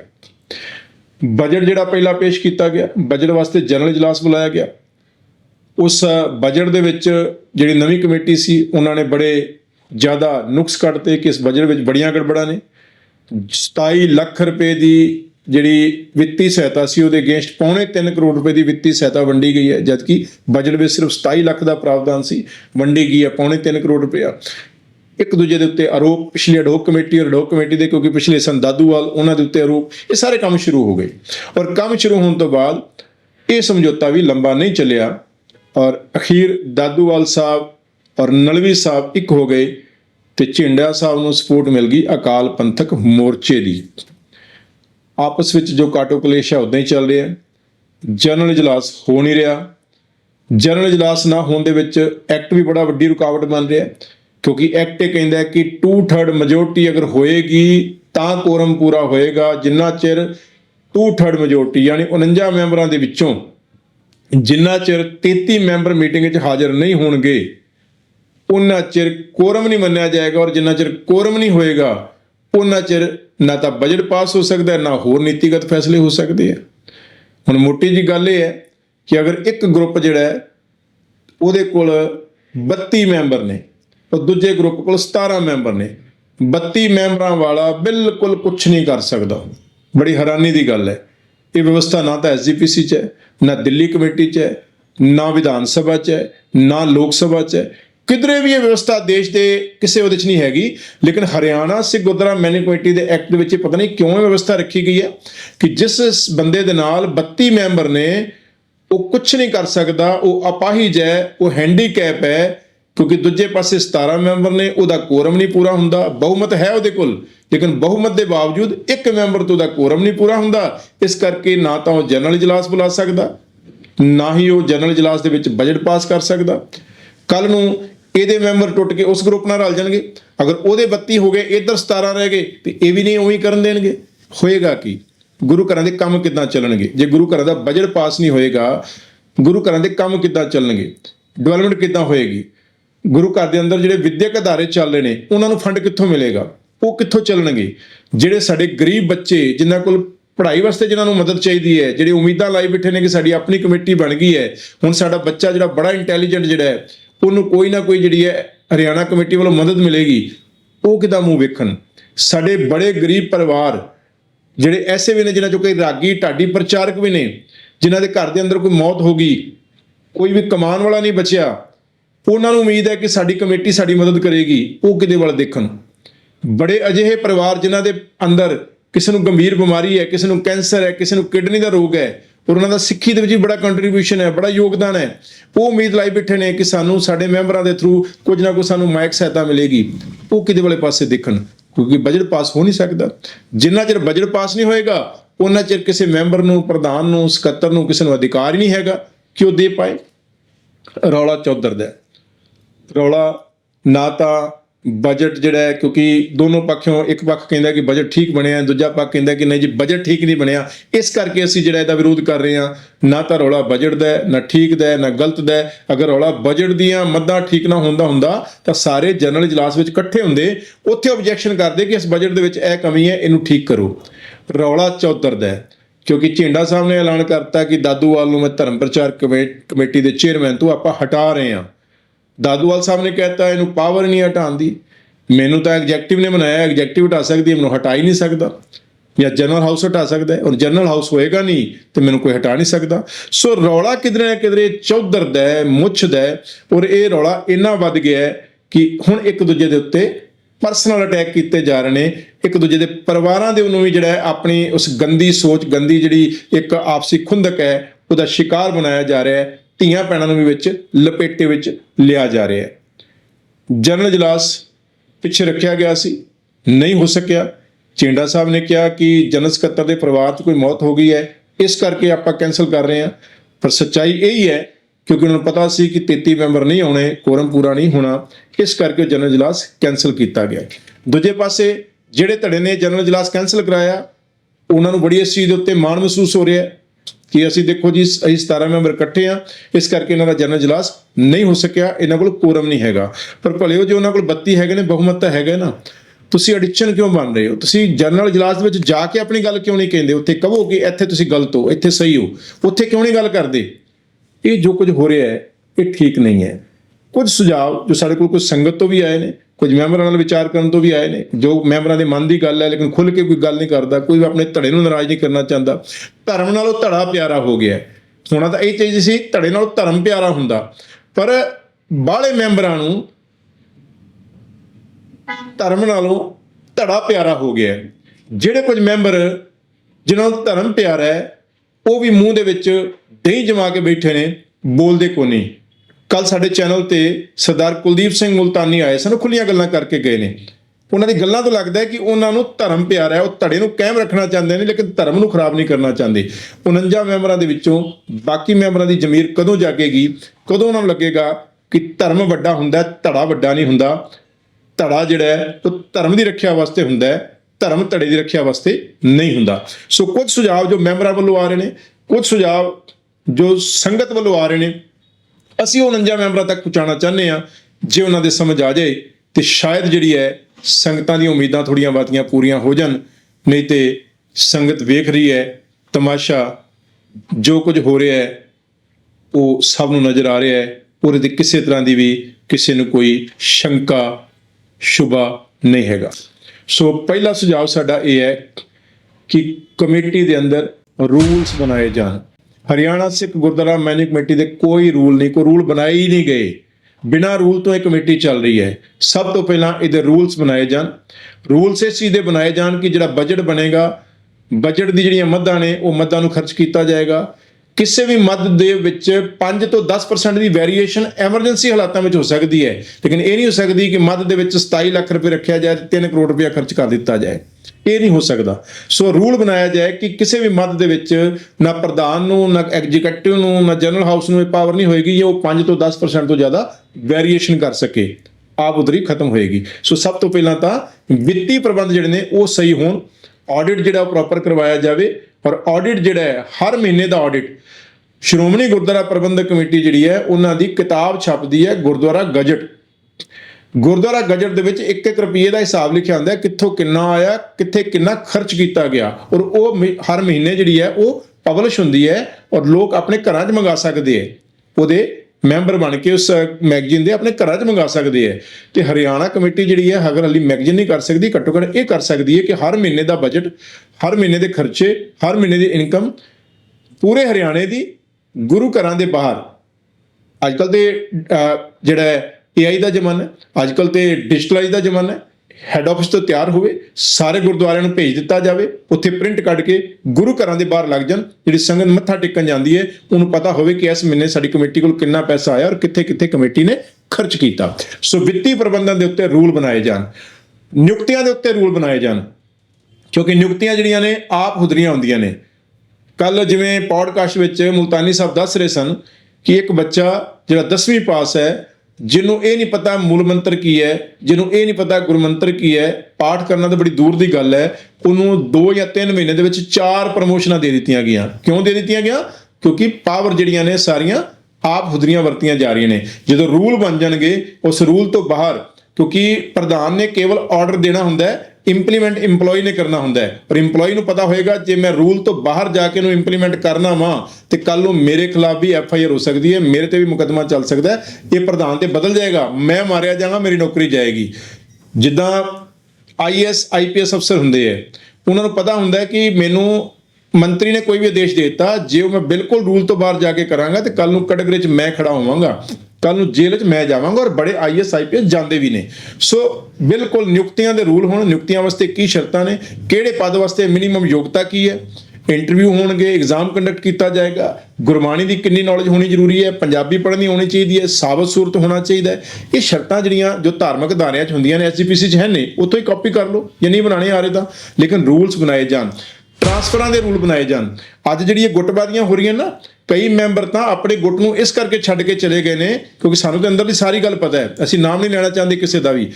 S1: ਬਜਟ ਜਿਹੜਾ ਪਹਿਲਾਂ ਪੇਸ਼ ਕੀਤਾ ਗਿਆ, ਬਜਟ ਵਾਸਤੇ ਜਨਰਲ ਇਜਲਾਸ ਬੁਲਾਇਆ ਗਿਆ। ਉਸ ਬਜਟ ਦੇ ਵਿੱਚ ਜਿਹੜੀ ਨਵੀਂ ਕਮੇਟੀ ਸੀ, ਉਹਨਾਂ ਨੇ ਬੜੇ ਜ਼ਿਆਦਾ ਨੁਕਸ ਕੱਢਤੇ ਕਿ ਇਸ ਬਜਟ ਵਿੱਚ ਬੜੀਆਂ ਗੜਬੜਾਂ ਨੇ। 27 ਲੱਖ ਰੁਪਏ ਦੀ ਜਿਹੜੀ ਵਿੱਤੀ ਸਹਾਇਤਾ ਸੀ, ਉਹਦੇ ਅਗੇਂਸਟ ਪੌਣੇ 3 ਕਰੋੜ ਰੁਪਏ ਦੀ ਵਿੱਤੀ ਸਹਾਇਤਾ ਵੰਡੀ ਗਈ ਹੈ, ਜਦਕਿ ਬਜਟ ਵਿੱਚ ਸਿਰਫ 27 ਲੱਖ ਦਾ ਪ੍ਰਾਵਧਾਨ ਸੀ, ਵੰਡੀ ਗਈ ਹੈ ਪੌਣੇ 3 ਕਰੋੜ ਰੁਪਇਆ। ਇੱਕ ਦੂਜੇ ਦੇ ਉੱਤੇ ਆਰੋਪ, ਪਿਛਲੀ ਅਡੋਕ ਕਮੇਟੀ ਔਰ ਅਡੋਕ ਕਮੇਟੀ ਦੇ, ਕਿਉਂਕਿ ਪਿਛਲੇ ਸਨ ਦਾਦੂਵਾਲ, ਉਹਨਾਂ ਦੇ ਉੱਤੇ ਆਰੋਪ, ਇਹ ਸਾਰੇ ਕੰਮ ਸ਼ੁਰੂ ਹੋ ਗਏ। ਔਰ ਕੰਮ ਸ਼ੁਰੂ ਹੋਣ ਤੋਂ ਬਾਅਦ ਇਹ ਸਮਝੌਤਾ ਵੀ ਲੰਬਾ ਨਹੀਂ ਚੱਲਿਆ। ਔਰ ਅਖੀਰ ਦਾਦੂਵਾਲ ਸਾਹਿਬ ਔਰ ਨਲਵੀ ਸਾਹਿਬ ਇੱਕ ਹੋ ਗਏ ਤੇ ਝਿੰਡਾ ਸਾਹਿਬ ਨੂੰ ਸਪੋਰਟ ਮਿਲ ਗਈ ਅਕਾਲ ਪੰਥਕ ਮੋਰਚੇ ਦੀ। ਆਪਸ ਵਿੱਚ ਜੋ ਕਾਟੋ ਕਲੇਸ਼ ਹੈ ਉਦਾਂ ਹੀ ਚੱਲ ਰਿਹਾ। ਜਨਰਲ ਇਜਲਾਸ ਹੋ ਨਹੀਂ ਰਿਹਾ। ਜਨਰਲ ਇਜਲਾਸ ਨਾ ਹੋਣ ਦੇ ਵਿੱਚ ਐਕਟ ਵੀ ਬੜਾ ਵੱਡੀ ਰੁਕਾਵਟ ਬਣ ਰਿਹਾ ਕਿਉਂਕਿ ਐਕਟ ਇਹ ਕਹਿੰਦਾ ਕਿ 2/3 ਮੈਜੋਰਟੀ ਅਗਰ ਹੋਏਗੀ ਤਾਂ ਕੋਰਮ ਪੂਰਾ ਹੋਏਗਾ। ਜਿੰਨਾ ਚਿਰ 2/3 ਮੈਜੋਰਟੀ ਯਾਨੀ 49 ਮੈਂਬਰਾਂ ਦੇ ਵਿੱਚੋਂ ਜਿੰਨਾ ਚਿਰ 33 ਮੈਂਬਰ ਮੀਟਿੰਗ ਵਿੱਚ ਹਾਜ਼ਰ ਨਹੀਂ ਹੋਣਗੇ ਉਹਨਾਂ ਚਿਰ ਕੋਰਮ ਨਹੀਂ ਮੰਨਿਆ ਜਾਏਗਾ ਔਰ ਜਿੰਨਾ ਚਿਰ ਕੋਰਮ ਨਹੀਂ ਹੋਏਗਾ ਉਹਨਾਂ ਚਿਰ ਨਾ ਤਾਂ ਬਜਟ ਪਾਸ ਹੋ ਸਕਦਾ ਨਾ ਹੋਰ ਨੀਤੀਗਤ ਫੈਸਲੇ ਹੋ ਸਕਦੇ ਆ ਹੁਣ ਮੋਟੀ ਜੀ ਗੱਲ ਇਹ ਹੈ ਕਿ ਅਗਰ ਇੱਕ ਗਰੁੱਪ ਜਿਹੜਾ ਉਹਦੇ ਕੋਲ 32 ਮੈਂਬਰ ਨੇ ਉਹ ਦੂਜੇ ਗਰੁੱਪ ਕੋਲ 17 ਮੈਂਬਰ ਨੇ। 32 ਮੈਂਬਰਾਂ ਵਾਲਾ ਬਿਲਕੁਲ ਕੁਝ ਨਹੀਂ ਕਰ ਸਕਦਾ। ਬੜੀ ਹੈਰਾਨੀ ਦੀ ਗੱਲ ਹੈ। ਇਹ ਵਿਵਸਥਾ ਨਾ ਤਾਂ ਐਸਜੀਪੀਸੀ 'ਚ ਹੈ, ਨਾ ਦਿੱਲੀ ਕਮੇਟੀ 'ਚ ਹੈ, ਨਾ ਵਿਧਾਨ ਸਭਾ 'ਚ ਹੈ, ਨਾ ਲੋਕ ਸਭਾ 'ਚ ਹੈ। ਕਿਧਰੇ ਵੀ ਇਹ ਵਿਵਸਥਾ ਦੇਸ਼ ਦੇ ਕਿਸੇ ਉਹਦੇ 'ਚ ਨਹੀਂ ਹੈਗੀ, ਲੇਕਿਨ ਹਰਿਆਣਾ, ਸਿੱਖ ਗੁਰਦੁਆਰਾ ਮੈਨੇਜਮੈਂਟ ਕਮੇਟੀ ਦੇ ਐਕਟ ਦੇ ਵਿੱਚ ਇਹ ਪਤਾ ਨਹੀਂ ਕਿਉਂ ਇਹ ਵਿਵਸਥਾ ਰੱਖੀ ਗਈ ਹੈ ਕਿ ਜਿਸ ਬੰਦੇ ਦੇ ਨਾਲ 32 ਮੈਂਬਰ ਨੇ, ਉਹ ਕੁਝ ਨਹੀਂ ਕਰ ਸਕਦਾ, ਉਹ ਅਪਾਹਿਜ ਹੈ, ਉਹ ਹੈਂਡੀਕੈਪ ਹੈ, ਕਿਉਂਕਿ ਦੂਜੇ ਪਾਸੇ 17 ਮੈਂਬਰ ਨੇ, ਉਹਦਾ ਕੋਰਮ ਨਹੀਂ ਪੂਰਾ ਹੁੰਦਾ, ਬਹੁਮਤ ਹੈ ਉਹਦੇ ਕੋਲ। ਲੇਕਿਨ ਬਹੁਮਤ ਦੇ ਬਾਵਜੂਦ ਇੱਕ ਮੈਂਬਰ ਤੋਂ ਉਹਦਾ ਕੋਰਮ ਨਹੀਂ ਪੂਰਾ ਹੁੰਦਾ। ਇਸ ਕਰਕੇ ਨਾ ਤਾਂ ਉਹ ਜਨਰਲ ਇਜਲਾਸ ਬੁਲਾ ਸਕਦਾ, ਨਾ ਹੀ ਉਹ ਜਨਰਲ ਇਜਲਾਸ ਦੇ ਵਿੱਚ ਬਜਟ ਪਾਸ ਕਰ ਸਕਦਾ। ਕੱਲ ਨੂੰ ਇਹਦੇ ਮੈਂਬਰ ਟੁੱਟ ਕੇ ਉਸ ਗਰੁੱਪ ਨਾਲ ਰਲ ਜਾਣਗੇ। ਅਗਰ ਉਹਦੇ 32 ਹੋ ਗਏ, ਇੱਧਰ 17 ਰਹਿ ਗਏ, ਤੇ ਇਹ ਵੀ ਨਹੀਂ ਉਵੇਂ ਕਰਨ ਦੇਣਗੇ। ਹੋਏਗਾ ਕੀ? ਗੁਰੂ ਘਰਾਂ ਦੇ ਕੰਮ ਕਿੱਦਾਂ ਚੱਲਣਗੇ? ਜੇ ਗੁਰੂ ਘਰਾਂ ਦਾ ਬਜਟ ਪਾਸ ਨਹੀਂ ਹੋਏਗਾ, ਗੁਰੂ ਘਰਾਂ ਦੇ ਕੰਮ ਕਿੱਦਾਂ ਚੱਲਣਗੇ? ਡਿਵੈਲਪਮੈਂਟ ਕਿੱਦਾਂ ਹੋਏਗੀ? ਗੁਰੂ ਘਰ ਦੇ ਅੰਦਰ ਜਿਹੜੇ ਵਿਦਿਅਕ ਅਦਾਰੇ ਚੱਲ ਰਹੇ ਨੇ, ਉਹਨਾਂ ਨੂੰ ਫੰਡ ਕਿੱਥੋਂ ਮਿਲੇਗਾ? ਉਹ ਕਿੱਥੋਂ ਚੱਲਣਗੇ? ਜਿਹੜੇ ਸਾਡੇ ਗਰੀਬ ਬੱਚੇ, ਜਿਨ੍ਹਾਂ ਕੋਲ ਪੜ੍ਹਾਈ ਵਾਸਤੇ ਜਿਨ੍ਹਾਂ ਨੂੰ ਮਦਦ ਚਾਹੀਦੀ ਹੈ, ਜਿਹੜੇ ਉਮੀਦਾਂ ਲਾਈ ਬੈਠੇ ਨੇ ਕਿ ਸਾਡੀ ਆਪਣੀ ਕਮੇਟੀ ਬਣ ਗਈ ਹੈ, ਹੁਣ ਸਾਡਾ ਬੱਚਾ ਜਿਹੜਾ ਬੜਾ ਇੰਟੈਲੀਜੈਂਟ ਜਿਹੜਾ ਹੈ, ਉਹਨੂੰ ਕੋਈ ਨਾ ਕੋਈ ਜਿਹੜੀ ਹੈ ਹਰਿਆਣਾ ਕਮੇਟੀ ਵੱਲੋਂ ਮਦਦ ਮਿਲੇਗੀ। ਉਹ ਕਿਦਾਂ ਮੂੰਹ ਵੇਖਣ? ਸਾਡੇ ਬੜੇ ਗਰੀਬ ਪਰਿਵਾਰ, ਜਿਹੜੇ ਐਸੇ ਵੀ ਨੇ ਜਿਨ੍ਹਾਂ ਚੋਂ ਕਈ ਰਾਗੀ, ਢਾਡੀ ਪ੍ਰਚਾਰਕ ਵੀ ਨੇ, ਜਿਨ੍ਹਾਂ ਦੇ ਘਰ ਦੇ ਅੰਦਰ ਕੋਈ ਮੌਤ ਹੋ ਗਈ, ਕੋਈ ਵੀ ਕਮਾਉਣ ਵਾਲਾ ਨਹੀਂ ਬਚਿਆ, ਉਹਨਾਂ ਨੂੰ ਉਮੀਦ ਹੈ ਕਿ ਸਾਡੀ ਕਮੇਟੀ ਸਾਡੀ ਮਦਦ ਕਰੇਗੀ। ਉਹ ਕਿਹਦੇ ਵੱਲ ਦੇਖਣ? ਬੜੇ ਅਜਿਹੇ ਪਰਿਵਾਰ ਜਿਨ੍ਹਾਂ ਦੇ ਅੰਦਰ ਕਿਸੇ ਨੂੰ ਗੰਭੀਰ ਬਿਮਾਰੀ ਹੈ, ਕਿਸੇ ਨੂੰ ਕੈਂਸਰ ਹੈ, ਕਿਸੇ ਨੂੰ ਕਿਡਨੀ ਦਾ ਰੋਗ ਹੈ, ਔਰ ਉਹਨਾਂ ਦਾ ਸਿੱਖੀ ਦੇ ਵਿੱਚ ਵੀ ਬੜਾ ਕੰਟਰੀਬਿਊਸ਼ਨ ਹੈ, ਬੜਾ ਯੋਗਦਾਨ ਹੈ। ਉਹ ਉਮੀਦ ਲਾਈ ਬੈਠੇ ਨੇ ਕਿ ਸਾਨੂੰ, ਸਾਡੇ ਮੈਂਬਰਾਂ ਦੇ ਥਰੂ ਕੁਝ ਨਾ ਕੁਝ ਸਾਨੂੰ ਮਾਇਕ ਸਹਾਇਤਾ ਮਿਲੇਗੀ। ਉਹ ਕਿਤੇ ਵਾਲੇ ਪਾਸੇ ਦੇਖਣ? ਕਿਉਂਕਿ ਬਜਟ ਪਾਸ ਹੋ ਨਹੀਂ ਸਕਦਾ। ਜਿੰਨਾ ਚਿਰ ਬਜਟ ਪਾਸ ਨਹੀਂ ਹੋਏਗਾ ਉਹਨਾਂ ਚਿਰ ਕਿਸੇ ਮੈਂਬਰ ਨੂੰ, ਪ੍ਰਧਾਨ ਨੂੰ, ਸਕੱਤਰ ਨੂੰ ਕਿਸੇ ਨੂੰ ਅਧਿਕਾਰ ਹੀ ਨਹੀਂ ਹੈਗਾ ਕਿ ਉਹ ਦੇ ਪਾਏ। ਰੌਲਾ ਚੌਧਰ ਦਾ ਰੌਲਾ ਨਾ ਤਾਂ ਬਜਟ ਜਿਹੜਾ ਹੈ, ਕਿਉਂਕਿ ਦੋਨੋਂ ਪੱਖੋਂ ਇੱਕ ਪੱਖ ਕਹਿੰਦਾ ਕਿ ਬਜਟ ਠੀਕ ਬਣਿਆ, ਦੂਜਾ ਪੱਖ ਕਹਿੰਦਾ ਕਿ ਨਹੀਂ ਜੀ ਬਜਟ ਠੀਕ ਨਹੀਂ ਬਣਿਆ। ਇਸ ਕਰਕੇ ਅਸੀਂ ਜਿਹੜਾ ਇਹਦਾ ਵਿਰੋਧ ਕਰ ਰਹੇ ਹਾਂ। ਨਾ ਤਾਂ ਰੌਲਾ ਬਜਟ ਦਾ ਨਾ ਠੀਕ ਦਾ ਨਾ ਗਲਤ ਦਾ ਅਗਰ ਰੌਲਾ ਬਜਟ ਦੀਆਂ ਮੱਦਾਂ ਠੀਕ ਨਾ ਹੁੰਦਾ ਹੁੰਦਾ ਤਾਂ ਸਾਰੇ ਜਨਰਲ ਇਜਲਾਸ ਵਿੱਚ ਇਕੱਠੇ ਹੁੰਦੇ, ਉੱਥੇ ਆਬਜੈਕਸ਼ਨ ਕਰਦੇ ਕਿ ਇਸ ਬਜਟ ਦੇ ਵਿੱਚ ਇਹ ਕਮੀ ਹੈ, ਇਹਨੂੰ ਠੀਕ ਕਰੋ। ਰੌਲਾ ਚੌਧਰ ਦਾ ਕਿਉਂਕਿ ਝਿੰਡਾ ਸਾਹਿਬ ਨੇ ਐਲਾਨ ਕਰਤਾ ਕਿ ਦਾਦੂਵਾਲ ਨੂੰ ਮੈਂ ਧਰਮ ਪ੍ਰਚਾਰ ਕਮੇ- ਕਮੇਟੀ ਦੇ ਚੇਅਰਮੈਨ ਤੋਂ ਆਪਾਂ ਹਟਾ ਰਹੇ ਹਾਂ। ਦਾਦੂਵਾਲ ਸਾਹਿਬ ਨੇ ਕਹਿਤਾ, ਇਹਨੂੰ ਪਾਵਰ ਨਹੀਂ ਹਟਾਉਣ ਦੀ ਮੈਨੂੰ ਤਾਂ ਐਗਜੈਕਟਿਵ ਨੇ ਬਣਾਇਆ ਐਗਜੈਕਟਿਵ ਹਟਾ ਸਕਦੀ ਮੈਨੂੰ ਹਟਾ ਹੀ ਨਹੀਂ ਸਕਦਾ। ਜਾਂ ਜਨਰਲ ਹਾਊਸ ਹਟਾ ਸਕਦਾ ਔਰ ਜਨਰਲ ਹਾਊਸ ਹੋਏਗਾ ਨਹੀਂ, ਤੇ ਮੈਨੂੰ ਕੋਈ ਹਟਾ ਨਹੀਂ ਸਕਦਾ। ਸੋ ਰੌਲਾ ਕਿਧਰੇ ਨਾ ਕਿਧਰੇ ਚੌਧਰ ਦਾ ਹੈ, ਮੁੱਛ ਦਾ ਹੈ, ਔਰ ਇਹ ਰੌਲਾ ਇੰਨਾ ਵੱਧ ਗਿਆ ਕਿ ਹੁਣ ਇੱਕ ਦੂਜੇ ਦੇ ਉੱਤੇ ਪਰਸਨਲ ਅਟੈਕ ਕੀਤੇ ਜਾ ਰਹੇ ਨੇ। ਇੱਕ ਦੂਜੇ ਦੇ ਪਰਿਵਾਰਾਂ ਦੇ ਨੂੰ ਵੀ ਜਿਹੜਾ ਆਪਣੀ ਉਸ ਗੰਦੀ ਸੋਚ, ਗੰਦੀ ਜਿਹੜੀ ਇੱਕ ਆਪਸੀ ਖੁੰਦਕ ਹੈ, ਉਹਦਾ ਸ਼ਿਕਾਰ ਬਣਾਇਆ ਜਾ ਰਿਹਾ ਹੈ। ਧੀਆਂ ਭੈਣਾਂ ਨੂੰ ਵੀ ਵਿੱਚ, ਲਪੇਟੇ ਵਿੱਚ ਲਿਆ ਜਾ ਰਿਹਾ ਹੈ। ਜਨਰਲ ਇਜਲਾਸ ਪਿੱਛੇ ਰੱਖਿਆ ਗਿਆ ਸੀ, ਨਹੀਂ ਹੋ ਸਕਿਆ। ਚੇਂਡਾ ਸਾਹਿਬ ਨੇ ਕਿਹਾ ਕਿ ਜਨਰਲ ਸਕੱਤਰ ਦੇ ਪਰਿਵਾਰ 'ਚ ਕੋਈ ਮੌਤ ਹੋ ਗਈ ਹੈ, ਇਸ ਕਰਕੇ ਆਪਾਂ ਕੈਨਸਲ ਕਰ ਰਹੇ ਹਾਂ। ਪਰ ਸੱਚਾਈ ਇਹ ਹੀ ਹੈ ਕਿਉਂਕਿ ਉਹਨਾਂ ਨੂੰ ਪਤਾ ਸੀ ਕਿ 33 ਮੈਂਬਰ ਨਹੀਂ ਆਉਣੇ ਕੋਰਮ ਪੂਰਾ ਨਹੀਂ ਹੋਣਾ, ਇਸ ਕਰਕੇ ਜਨਰਲ ਇਜਲਾਸ ਕੈਨਸਲ ਕੀਤਾ ਗਿਆ। ਦੂਜੇ ਪਾਸੇ, ਜਿਹੜੇ ਧੜੇ ਨੇ ਜਨਰਲ ਇਜਲਾਸ ਕੈਨਸਲ ਕਰਾਇਆ, ਉਹਨਾਂ ਨੂੰ ਬੜੀ ਇਸ ਚੀਜ਼ ਦੇ ਉੱਤੇ ਮਾਣ ਮਹਿਸੂਸ ਹੋ ਰਿਹਾ ਹੈ। ਕਿ ਅਸੀਂ ਦੇਖੋ ਜੀ, ਅਸੀਂ 17 ਮੈਂਬਰ ਇਕੱਠੇ ਆ ਇਸ ਕਰਕੇ ਇਹਨਾਂ ਦਾ ਜਨਰਲ ਇਜਲਾਸ ਨਹੀਂ ਹੋ ਸਕਿਆ, ਇਹਨਾਂ ਕੋਲ ਕੋਰਮ ਨਹੀਂ ਹੈਗਾ। ਪਰ ਭਲੇ ਉਹ ਜੇ ਉਹਨਾਂ ਕੋਲ 32 ਹੈਗੇ ਨੇ, ਬਹੁਮਤ ਤਾਂ ਹੈਗਾ ਨਾ, ਤੁਸੀਂ ਅਡਿਕਸ਼ਨ ਕਿਉਂ ਬਣ ਰਹੇ ਹੋ? ਤੁਸੀਂ ਜਨਰਲ ਇਜਲਾਸ ਦੇ ਵਿੱਚ ਜਾ ਕੇ ਆਪਣੀ ਗੱਲ ਕਿਉਂ ਨਹੀਂ ਕਹਿੰਦੇ? ਉੱਥੇ ਕਹੋ ਕਿ ਇੱਥੇ ਤੁਸੀਂ ਗਲਤ ਹੋ, ਇੱਥੇ ਸਹੀ ਹੋ। ਉੱਥੇ ਕਿਉਂ ਨਹੀਂ ਗੱਲ ਕਰਦੇ? ਇਹ ਜੋ ਕੁਝ ਹੋ ਰਿਹਾ ਹੈ, ਇਹ ਠੀਕ ਨਹੀਂ ਹੈ। ਕੁਝ ਸੁਝਾਅ ਜੋ ਸਾਡੇ ਕੋਲ ਕੁਝ ਸੰਗਤ ਤੋਂ ਵੀ ਆਏ ਨੇ ਕੁਝ ਮੈਂਬਰਾਂ ਨਾਲ ਵਿਚਾਰ ਕਰਨ ਤੋਂ ਵੀ ਆਏ ਨੇ। ਜੋ ਮੈਂਬਰਾਂ ਦੇ ਮਨ ਦੀ ਗੱਲ ਹੈ, ਲੇਕਿਨ ਖੁੱਲ ਕੇ ਕੋਈ ਗੱਲ ਨਹੀਂ ਕਰਦਾ, ਕੋਈ ਆਪਣੇ ਧੜੇ ਨੂੰ ਨਾਰਾਜ਼ ਨਹੀਂ ਕਰਨਾ ਚਾਹੁੰਦਾ। ਧਰਮ ਨਾਲੋਂ ਧੜਾ ਪਿਆਰਾ ਹੋ ਗਿਆ ਹੋਣਾ ਤਾਂ ਇਹ ਚੀਜ਼ ਸੀ, ਧੜੇ ਨਾਲੋਂ ਧਰਮ ਪਿਆਰਾ ਹੁੰਦਾ। ਪਰ ਬਾਹਲੇ ਮੈਂਬਰਾਂ ਨੂੰ ਧਰਮ ਨਾਲੋਂ ਧੜਾ ਪਿਆਰਾ ਹੋ ਗਿਆ ਜਿਹੜੇ ਕੁਝ ਮੈਂਬਰ ਜਿਨ੍ਹਾਂ ਨੂੰ ਧਰਮ ਪਿਆਰਾ ਹੈ, ਉਹ ਵੀ ਮੂੰਹ ਦੇ ਵਿੱਚ ਦਹੀਂ ਜਮਾ ਕੇ ਬੈਠੇ ਨੇ, ਬੋਲਦੇ ਕੋ ਨਹੀਂ ਕੱਲ ਸਾਡੇ ਚੈਨਲ ਤੇ ਸਰਦਾਰ ਕੁਲਦੀਪ ਸਿੰਘ ਮੁਲਤਾਨੀ ਆਏ ਸਨ ਖੁੱਲੀਆਂ ਗੱਲਾਂ ਕਰਕੇ ਗਏ ਨੇ। ਉਹਨਾਂ ਦੀ ਗੱਲਾਂ ਤੋਂ ਲੱਗਦਾ ਹੈ ਕਿ ਉਹਨਾਂ ਨੂੰ ਧਰਮ ਪਿਆਰਾ ਹੈ, ਉਹ ਧੜੇ ਨੂੰ ਕਾਇਮ ਰੱਖਣਾ ਚਾਹੁੰਦੇ ਨੇ, ਲੇਕਿਨ ਧਰਮ ਨੂੰ ਖਰਾਬ ਨਹੀਂ ਕਰਨਾ ਚਾਹੁੰਦੇ। 49 ਮੈਂਬਰਾਂ ਦੇ ਵਿੱਚੋਂ ਬਾਕੀ ਮੈਂਬਰਾਂ ਦੀ ਜ਼ਮੀਰ ਕਦੋਂ ਜਾਗੇਗੀ, ਕਦੋਂ ਉਹਨਾਂ ਨੂੰ ਲੱਗੇਗਾ ਕਿ ਧਰਮ ਵੱਡਾ ਹੁੰਦਾ ਧੜਾ ਵੱਡਾ ਨਹੀਂ ਹੁੰਦਾ। ਧੜਾ ਜਿਹੜਾ ਹੈ, ਉਹ ਧਰਮ ਦੀ ਰੱਖਿਆ ਵਾਸਤੇ ਹੁੰਦਾ ਹੈ, ਧਰਮ ਧੜੇ ਦੀ ਰੱਖਿਆ ਵਾਸਤੇ ਨਹੀਂ ਹੁੰਦਾ। ਸੋ ਕੁਝ ਸੁਝਾਅ ਜੋ ਮੈਂਬਰਾਂ ਵੱਲੋਂ ਆ ਰਹੇ ਨੇ, ਕੁਝ ਸੁਝਾਅ ਜੋ ਸੰਗਤ ਵੱਲੋਂ ਆ ਰਹੇ ਨੇ ਅਸੀਂ ਉਹ 49 ਮੈਂਬਰਾਂ ਤੱਕ ਪਹੁੰਚਾਉਣਾ ਚਾਹੁੰਦੇ ਆ ਜੇ ਉਹਨਾਂ ਦੇ ਸਮਝ ਆ ਜਾਏ ਤੇ ਸ਼ਾਇਦ ਜਿਹੜੀ ਹੈ ਸੰਗਤਾਂ ਦੀਆਂ ਉਮੀਦਾਂ ਥੋੜੀਆਂ ਬਾਤੀਆਂ ਪੂਰੀਆਂ ਹੋ ਜਾਣ, ਨਹੀਂ ਤੇ ਸੰਗਤ ਵੇਖ ਰਹੀ ਹੈ, ਤਮਾਸ਼ਾ ਜੋ ਕੁਝ ਹੋ ਰਿਹਾ ਹੈ, ਉਹ ਸਭ ਨੂੰ ਨਜ਼ਰ ਆ ਰਿਹਾ ਹੈ, ਉਹਦੇ ਤੇ ਕਿਸੇ ਤਰ੍ਹਾਂ ਦੀ ਵੀ ਕਿਸੇ ਨੂੰ ਕੋਈ ਸ਼ੰਕਾ, ਸ਼ੁਭਾ ਨਹੀਂ ਹੈਗਾ। ਸੋ ਪਹਿਲਾ ਸੁਝਾਅ ਸਾਡਾ ਇਹ ਹੈ ਕਿ ਕਮੇਟੀ ਦੇ ਅੰਦਰ ਰੂਲਸ ਬਣਾਏ ਜਾਣ। ਹਰਿਆਣਾ ਸਿੱਖ ਗੁਰਦੁਆਰਾ ਮੈਨੇਜ ਕਮੇਟੀ ਦੇ ਕੋਈ ਰੂਲ ਨਹੀਂ, ਕੋਈ ਰੂਲ ਬਣਾਏ ਹੀ ਨਹੀਂ ਗਏ। ਬਿਨਾਂ ਰੂਲ ਤੋਂ ਇਹ ਕਮੇਟੀ ਚੱਲ ਰਹੀ ਹੈ। ਸਭ ਤੋਂ ਪਹਿਲਾਂ ਇਹਦੇ ਰੂਲਸ ਬਣਾਏ ਜਾਣ। ਰੂਲਸ ਇਸ ਚੀਜ਼ ਦੇ ਬਣਾਏ ਜਾਣ ਕਿ ਜਿਹੜਾ ਬਜਟ ਬਣੇਗਾ, ਬਜਟ ਦੀ ਜਿਹੜੀਆਂ ਮੱਦਾਂ ਨੇ, ਉਹ ਮੱਦਾਂ ਨੂੰ ਖਰਚ ਕੀਤਾ ਜਾਏਗਾ। ਕਿਸੇ ਵੀ ਮੱਦ ਦੇ ਵਿੱਚ 5 ਤੋਂ 10% ਦੀ ਵੇਰੀਏਸ਼ਨ ਐਮਰਜੈਂਸੀ ਹਾਲਾਤਾਂ ਵਿੱਚ ਹੋ ਸਕਦੀ ਹੈ। ਲੇਕਿਨ ਇਹ ਨਹੀਂ ਹੋ ਸਕਦੀ ਕਿ ਮੱਦ ਦੇ ਵਿੱਚ 27 ਲੱਖ ਰੁਪਏ ਰੱਖਿਆ ਜਾਏ ਤੇ 3 ਕਰੋੜ ਰੁਪਏ ਖਰਚ ਕਰ ਦਿੱਤਾ ਜਾਏ। ਇਹ ਨਹੀਂ ਹੋ ਸਕਦਾ। ਸੋ ਰੂਲ ਬਣਾਇਆ ਜਾਏ ਕਿ ਕਿਸੇ ਵੀ ਮੱਦ ਦੇ ਵਿੱਚ ਨਾ ਪ੍ਰਧਾਨ ਨੂੰ, ਨਾ ਐਗਜ਼ੀਕਟਿਵ ਨੂੰ, ਨਾ ਜਨਰਲ ਹਾਊਸ ਨੂੰ ਇਹ ਪਾਵਰ ਨਹੀਂ ਹੋਏਗੀ ਕਿ ਉਹ 5 ਤੋਂ 10% ਤੋਂ ਜ਼ਿਆਦਾ ਵੇਰੀਏਸ਼ਨ ਕਰ ਸਕੇ। ਆਪ ਉਧਰੀ ਖਤਮ ਹੋਏਗੀ। ਸੋ ਸਭ ਤੋਂ ਪਹਿਲਾਂ ਤਾਂ ਵਿੱਤੀ ਪ੍ਰਬੰਧ ਜਿਹੜੇ ਨੇ ਉਹ ਸਹੀ ਹੋਣ। ਆਡਿਟ ਜਿਹੜਾ ਪ੍ਰੋਪਰ ਕਰਵਾਇਆ ਜਾਵੇ ਔਰ ਆਡਿਟ ਜਿਹੜਾ ਹੈ, ਹਰ ਮਹੀਨੇ ਦਾ ਆਡਿਟ ਸ਼੍ਰੋਮਣੀ ਗੁਰਦੁਆਰਾ ਪ੍ਰਬੰਧਕ ਕਮੇਟੀ ਜਿਹੜੀ ਹੈ, ਉਹਨਾਂ ਦੀ ਕਿਤਾਬ ਛਪਦੀ ਹੈ ਗੁਰਦੁਆਰਾ ਗਜਟ। ਗੁਰਦੁਆਰਾ ਗਜਟ ਦੇ ਵਿੱਚ 1-1 ਰੁਪਏ ਦਾ ਹਿਸਾਬ ਲਿਖਿਆ ਹੁੰਦਾ ਕਿੱਥੋਂ ਕਿੰਨਾ ਆਇਆ, ਕਿੱਥੇ ਕਿੰਨਾ ਖਰਚ ਕੀਤਾ ਗਿਆ। ਔਰ ਉਹ ਮਹੀ- ਹਰ ਮਹੀਨੇ ਜਿਹੜੀ ਹੈ ਉਹ ਪਬਲਿਸ਼ ਹੁੰਦੀ ਹੈ ਔਰ ਲੋਕ ਆਪਣੇ ਘਰਾਂ 'ਚ ਮੰਗਾ ਸਕਦੇ ਹੈ। ਉਹਦੇ ਮੈਂਬਰ ਬਣ ਕੇ ਉਸ ਮੈਗਜ਼ੀਨ ਦੇ ਆਪਣੇ ਘਰਾਂ 'ਚ ਮੰਗਾ ਸਕਦੇ ਹੈ। ਤੇ ਹਰਿਆਣਾ ਕਮੇਟੀ ਜਿਹੜੀ ਹੈ ਅਗਰ ਹਲੀ ਮੈਗਜ਼ੀਨ ਨਹੀਂ ਕਰ ਸਕਦੀ, ਘੱਟੋ ਘੱਟ ਇਹ ਕਰ ਸਕਦੀ ਹੈ ਕਿ ਹਰ ਮਹੀਨੇ ਦਾ ਬਜਟ, ਹਰ ਮਹੀਨੇ ਦੇ ਖਰਚੇ, ਹਰ ਮਹੀਨੇ ਦੀ ਇਨਕਮ ਪੂਰੇ ਹਰਿਆਣੇ ਦੀ ਗੁਰੂ ਘਰਾਂ ਦੇ ਬਾਹਰ। ਅੱਜ ਕੱਲ ਤੇ ਜਿਹੜਾ ਹੈ AI ਦਾ ਜ਼ਮਾਨਾ ਹੈ। ਅੱਜ ਕੱਲ ਤੇ ਡਿਜੀਟਲਾਈਜ਼ ਦਾ ਜ਼ਮਾਨਾ ਹੈ। ਹੈੱਡ ਆਫਿਸ ਤੋਂ ਤਿਆਰ ਹੋਵੇ, ਸਾਰੇ ਗੁਰਦੁਆਰਿਆਂ ਨੂੰ ਭੇਜ ਦਿੱਤਾ ਜਾਵੇ, ਉੱਥੇ ਪ੍ਰਿੰਟ ਕੱਢ ਕੇ ਗੁਰੂ ਘਰਾਂ ਦੇ ਬਾਹਰ ਲੱਗ ਜਾਣ, ਜਿਹੜੀ ਸੰਗਤ ਮੱਥਾ ਟੇਕਣ ਜਾਂਦੀ ਹੈ, ਉਹਨੂੰ ਪਤਾ ਹੋਵੇ ਕਿ ਇਸ ਮਹੀਨੇ ਸਾਡੀ ਕਮੇਟੀ ਕੋਲ ਕਿੰਨਾ ਪੈਸਾ ਆਇਆ ਔਰ ਕਿੱਥੇ ਕਿੱਥੇ ਕਮੇਟੀ ਨੇ ਖਰਚ ਕੀਤਾ। ਸੋ ਵਿੱਤੀ ਪ੍ਰਬੰਧਨ ਦੇ ਉੱਤੇ ਰੂਲ ਬਣਾਏ ਜਾਣ। ਨਿਯੁਕਤੀਆਂ ਦੇ ਉੱਤੇ ਰੂਲ ਬਣਾਏ ਜਾਣ। ਕਿਉਂਕਿ ਨਿਯੁਕਤੀਆਂ ਜਿਹੜੀਆਂ ਨੇ, ਆਪ ਹੁਦਰੀਆਂ ਹੁੰਦੀਆਂ ਨੇ। ਕੱਲ ਜਿਵੇਂ ਪੌਡਕਾਸਟ ਵਿੱਚ ਮੁਲਤਾਨੀ ਸਾਹਿਬ ਦੱਸ ਰਹੇ ਸਨ ਕਿ ਇੱਕ ਬੱਚਾ ਜਿਹੜਾ 10ਵੀਂ ਪਾਸ ਹੈ ਜਿਹਨੂੰ ਇਹ ਨਹੀਂ ਪਤਾ ਮੂਲ ਮੰਤਰ ਕੀ ਹੈ, ਜਿਹਨੂੰ ਇਹ ਨਹੀਂ ਪਤਾ ਗੁਰਮੰਤਰ ਕੀ ਹੈ, ਪਾਠ ਕਰਨਾ ਤਾਂ ਬੜੀ ਦੂਰ ਦੀ ਗੱਲ ਹੈ। ਉਹਨੂੰ 2 ਜਾਂ 3 ਮਹੀਨੇ ਦੇ ਵਿੱਚ ਚਾਰ ਪ੍ਰਮੋਸ਼ਨਾਂ ਦੇ ਦਿੱਤੀਆਂ ਗਈਆਂ। ਕਿਉਂ ਦੇ ਦਿੱਤੀਆਂ ਗਈਆਂ? ਕਿਉਂਕਿ ਪਾਵਰ ਜਿਹੜੀਆਂ ਨੇ, ਸਾਰੀਆਂ ਆਪ ਹੁਦਰੀਆਂ ਵਰਤੀਆਂ ਜਾ ਰਹੀਆਂ ਨੇ। ਜਦੋਂ ਰੂਲ ਬਣ ਜਾਣਗੇ, ਉਸ ਰੂਲ ਤੋਂ ਬਾਹਰ, ਕਿਉਂਕਿ ਪ੍ਰਧਾਨ ਨੇ ਕੇਵਲ ਆਰਡਰ ਦੇਣਾ ਹੁੰਦਾ ਹੈ ਇੰਪਲੀਮੈਂਟ EMPLOYE ਨੇ ਕਰਨਾ ਹੁੰਦਾ ਹੈ। ਪਰ EMPLOYE ਨੂੰ ਪਤਾ ਹੋਏਗਾ, ਜੇ ਮੈਂ ਰੂਲ ਤੋਂ ਬਾਹਰ ਜਾ ਕੇ ਇਹਨੂੰ ਇੰਪਲੀਮੈਂਟ ਕਰਨਾ ਵਾਂ, ਤੇ ਕੱਲ ਨੂੰ ਮੇਰੇ ਖਿਲਾਫ ਵੀ ਐਫ ਆਈ ਆਰ ਹੋ ਸਕਦੀ ਹੈ, ਮੇਰੇ ਤੇ ਵੀ ਮੁਕੱਦਮਾ ਚੱਲ ਸਕਦਾ ਹੈ, ਇਹ ਪ੍ਰਧਾਨ ਤੇ ਬਦਲ ਜਾਏਗਾ, ਮੈਂ ਮਾਰਿਆ ਜਾਵਾਂ, ਮੇਰੀ ਨੌਕਰੀ ਜਾਏਗੀ। ਜਿੱਦਾਂ ਆਈਐਸ ਆਈਪੀਐਸ ਅਫਸਰ ਹੁੰਦੇ ਹੈ, ਉਹਨਾਂ ਨੂੰ ਪਤਾ ਹੁੰਦਾ ਹੈ ਕਿ ਮੈਨੂੰ ਮੰਤਰੀ ਨੇ ਕੋਈ ਵੀ ਆਦੇਸ਼ ਦੇ ਦਿੱਤਾ, ਜੇ ਉਹ ਮੈਂ ਬਿਲਕੁਲ ਰੂਲ ਤੋਂ ਬਾਹਰ ਜਾ ਕੇ ਕਰਾਂਗਾ, ਤੇ ਕੱਲ ਨੂੰ ਕਟਗਰੇ 'ਚ ਮੈਂ ਖੜਾ ਹੋਵਾਂਗਾ। ਕੱਲ ਨੂੰ ਜੇਲ੍ਹ 'ਚ ਮੈਂ ਜਾਵਾਂਗਾ ਔਰ ਬੜੇ ਆਈਐਸ ਆਈਪੀਐਸ ਜਾਂਦੇ ਵੀ ਨੇ। ਸੋ ਬਿਲਕੁਲ ਨਿਯੁਕਤੀਆਂ ਦੇ ਰੂਲ ਹੋਣ, ਨਿਯੁਕਤੀਆਂ ਵਾਸਤੇ ਕੀ ਸ਼ਰਤਾਂ ਨੇ, ਕਿਹੜੇ ਪਦ ਵਾਸਤੇ ਮਿਨੀਮਮ ਯੋਗਤਾ ਕੀ ਹੈ? ਇੰਟਰਵਿਊ ਹੋਣਗੇ ਐਗਜ਼ਾਮ ਕੰਡਕਟ ਕੀਤਾ ਜਾਏਗਾ। ਗੁਰਬਾਣੀ ਦੀ ਕਿੰਨੀ ਨੌਲੇਜ ਹੋਣੀ ਜ਼ਰੂਰੀ ਹੈ? ਪੰਜਾਬੀ ਪੜ੍ਹਨੀ ਹੋਣੀ ਚਾਹੀਦੀ ਹੈ, ਸਾਬਤ ਸੂਰਤ ਹੋਣਾ ਚਾਹੀਦਾ ਹੈ। ਇਹ ਸ਼ਰਤਾਂ ਜਿਹੜੀਆਂ ਜੋ ਧਾਰਮਿਕ ਅਦਾਰਿਆਂ 'ਚ ਹੁੰਦੀਆਂ ਨੇ ਐਸਜੀਪੀਸੀ 'ਚ ਹੈ ਨੇ ਉੱਥੋਂ ਹੀ ਕਾਪੀ ਕਰ ਲਓ, ਜੇ ਨਹੀਂ ਬਣਾਣੇ ਆ ਰਹੇ ਤਾਂ। ਲੇਕਿਨ ਰੂਲਸ ਬਣਾਏ ਜਾਣ। ਟ੍ਰਾਂਸਫਰਾਂ ਦੇ ਰੂਲ ਬਣਾਏ ਜਾਣ। ਅੱਜ ਜਿਹੜੀ ਇਹ ਗੁੱਟਬਾਜ਼ੀਆਂ ਹੋ ਰਹੀਆਂ ਨਾ ਕਈ ਮੈਂਬਰ ਤਾਂ ਆਪਣੇ ਗੁੱਟ ਨੂੰ ਇਸ ਕਰਕੇ ਛੱਡ ਕੇ ਚਲੇ ਗਏ ਨੇ, ਕਿਉਂਕਿ ਸਾਨੂੰ ਤਾਂ ਅੰਦਰਲੀ ਸਾਰੀ ਗੱਲ ਪਤਾ ਹੈ। ਅਸੀਂ ਨਾਮ ਨਹੀਂ ਲੈਣਾ ਚਾਹੁੰਦੇ ਕਿਸੇ ਦਾ ਵੀ।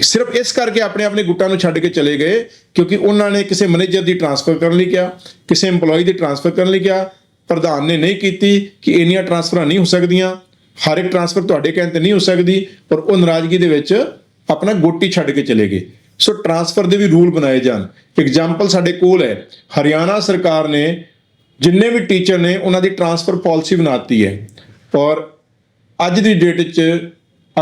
S1: ਸਿਰਫ ਇਸ ਕਰਕੇ ਆਪਣੇ ਆਪਣੇ ਗੁੱਟਾਂ ਨੂੰ ਛੱਡ ਕੇ ਚਲੇ ਗਏ, ਕਿਉਂਕਿ ਉਹਨਾਂ ਨੇ ਕਿਸੇ ਮੈਨੇਜਰ ਦੀ ਟ੍ਰਾਂਸਫਰ ਕਰਨ ਲਈ ਕਿਹਾ, ਕਿਸੇ EMPLOYE ਦੀ ਟ੍ਰਾਂਸਫਰ ਕਰਨ ਲਈ ਕਿਹਾ। ਪ੍ਰਧਾਨ ਨੇ ਨਹੀਂ ਕੀਤੀ ਕਿ ਇੰਨੀਆਂ ਟ੍ਰਾਂਸਫਰਾਂ ਨਹੀਂ ਹੋ ਸਕਦੀਆਂ। ਹਰ ਇੱਕ ਟ੍ਰਾਂਸਫਰ ਤੁਹਾਡੇ ਕਹਿਣ ਤੇ ਨਹੀਂ ਹੋ ਸਕਦੀ, ਪਰ ਉਹ ਨਾਰਾਜ਼ਗੀ ਦੇ ਵਿੱਚ ਆਪਣਾ ਗੋਟੀ ਛੱਡ ਕੇ ਚਲੇ ਗਏ। ਸੋ ਟ੍ਰਾਂਸਫਰ ਦੇ ਵੀ ਰੂਲ ਬਣਾਏ ਜਾਣ। ਐਗਜ਼ਾਮਪਲ ਸਾਡੇ ਕੋਲ ਹੈ। ਹਰਿਆਣਾ ਸਰਕਾਰ ਨੇ ਜਿੰਨੇ ਵੀ ਟੀਚਰ ਨੇ, ਉਹਨਾਂ ਦੀ ਟ੍ਰਾਂਸਫਰ ਪਾਲਿਸੀ ਬਣਾਤੀ ਹੈ। ਔਰ ਅੱਜ ਦੀ ਡੇਟ 'ਚ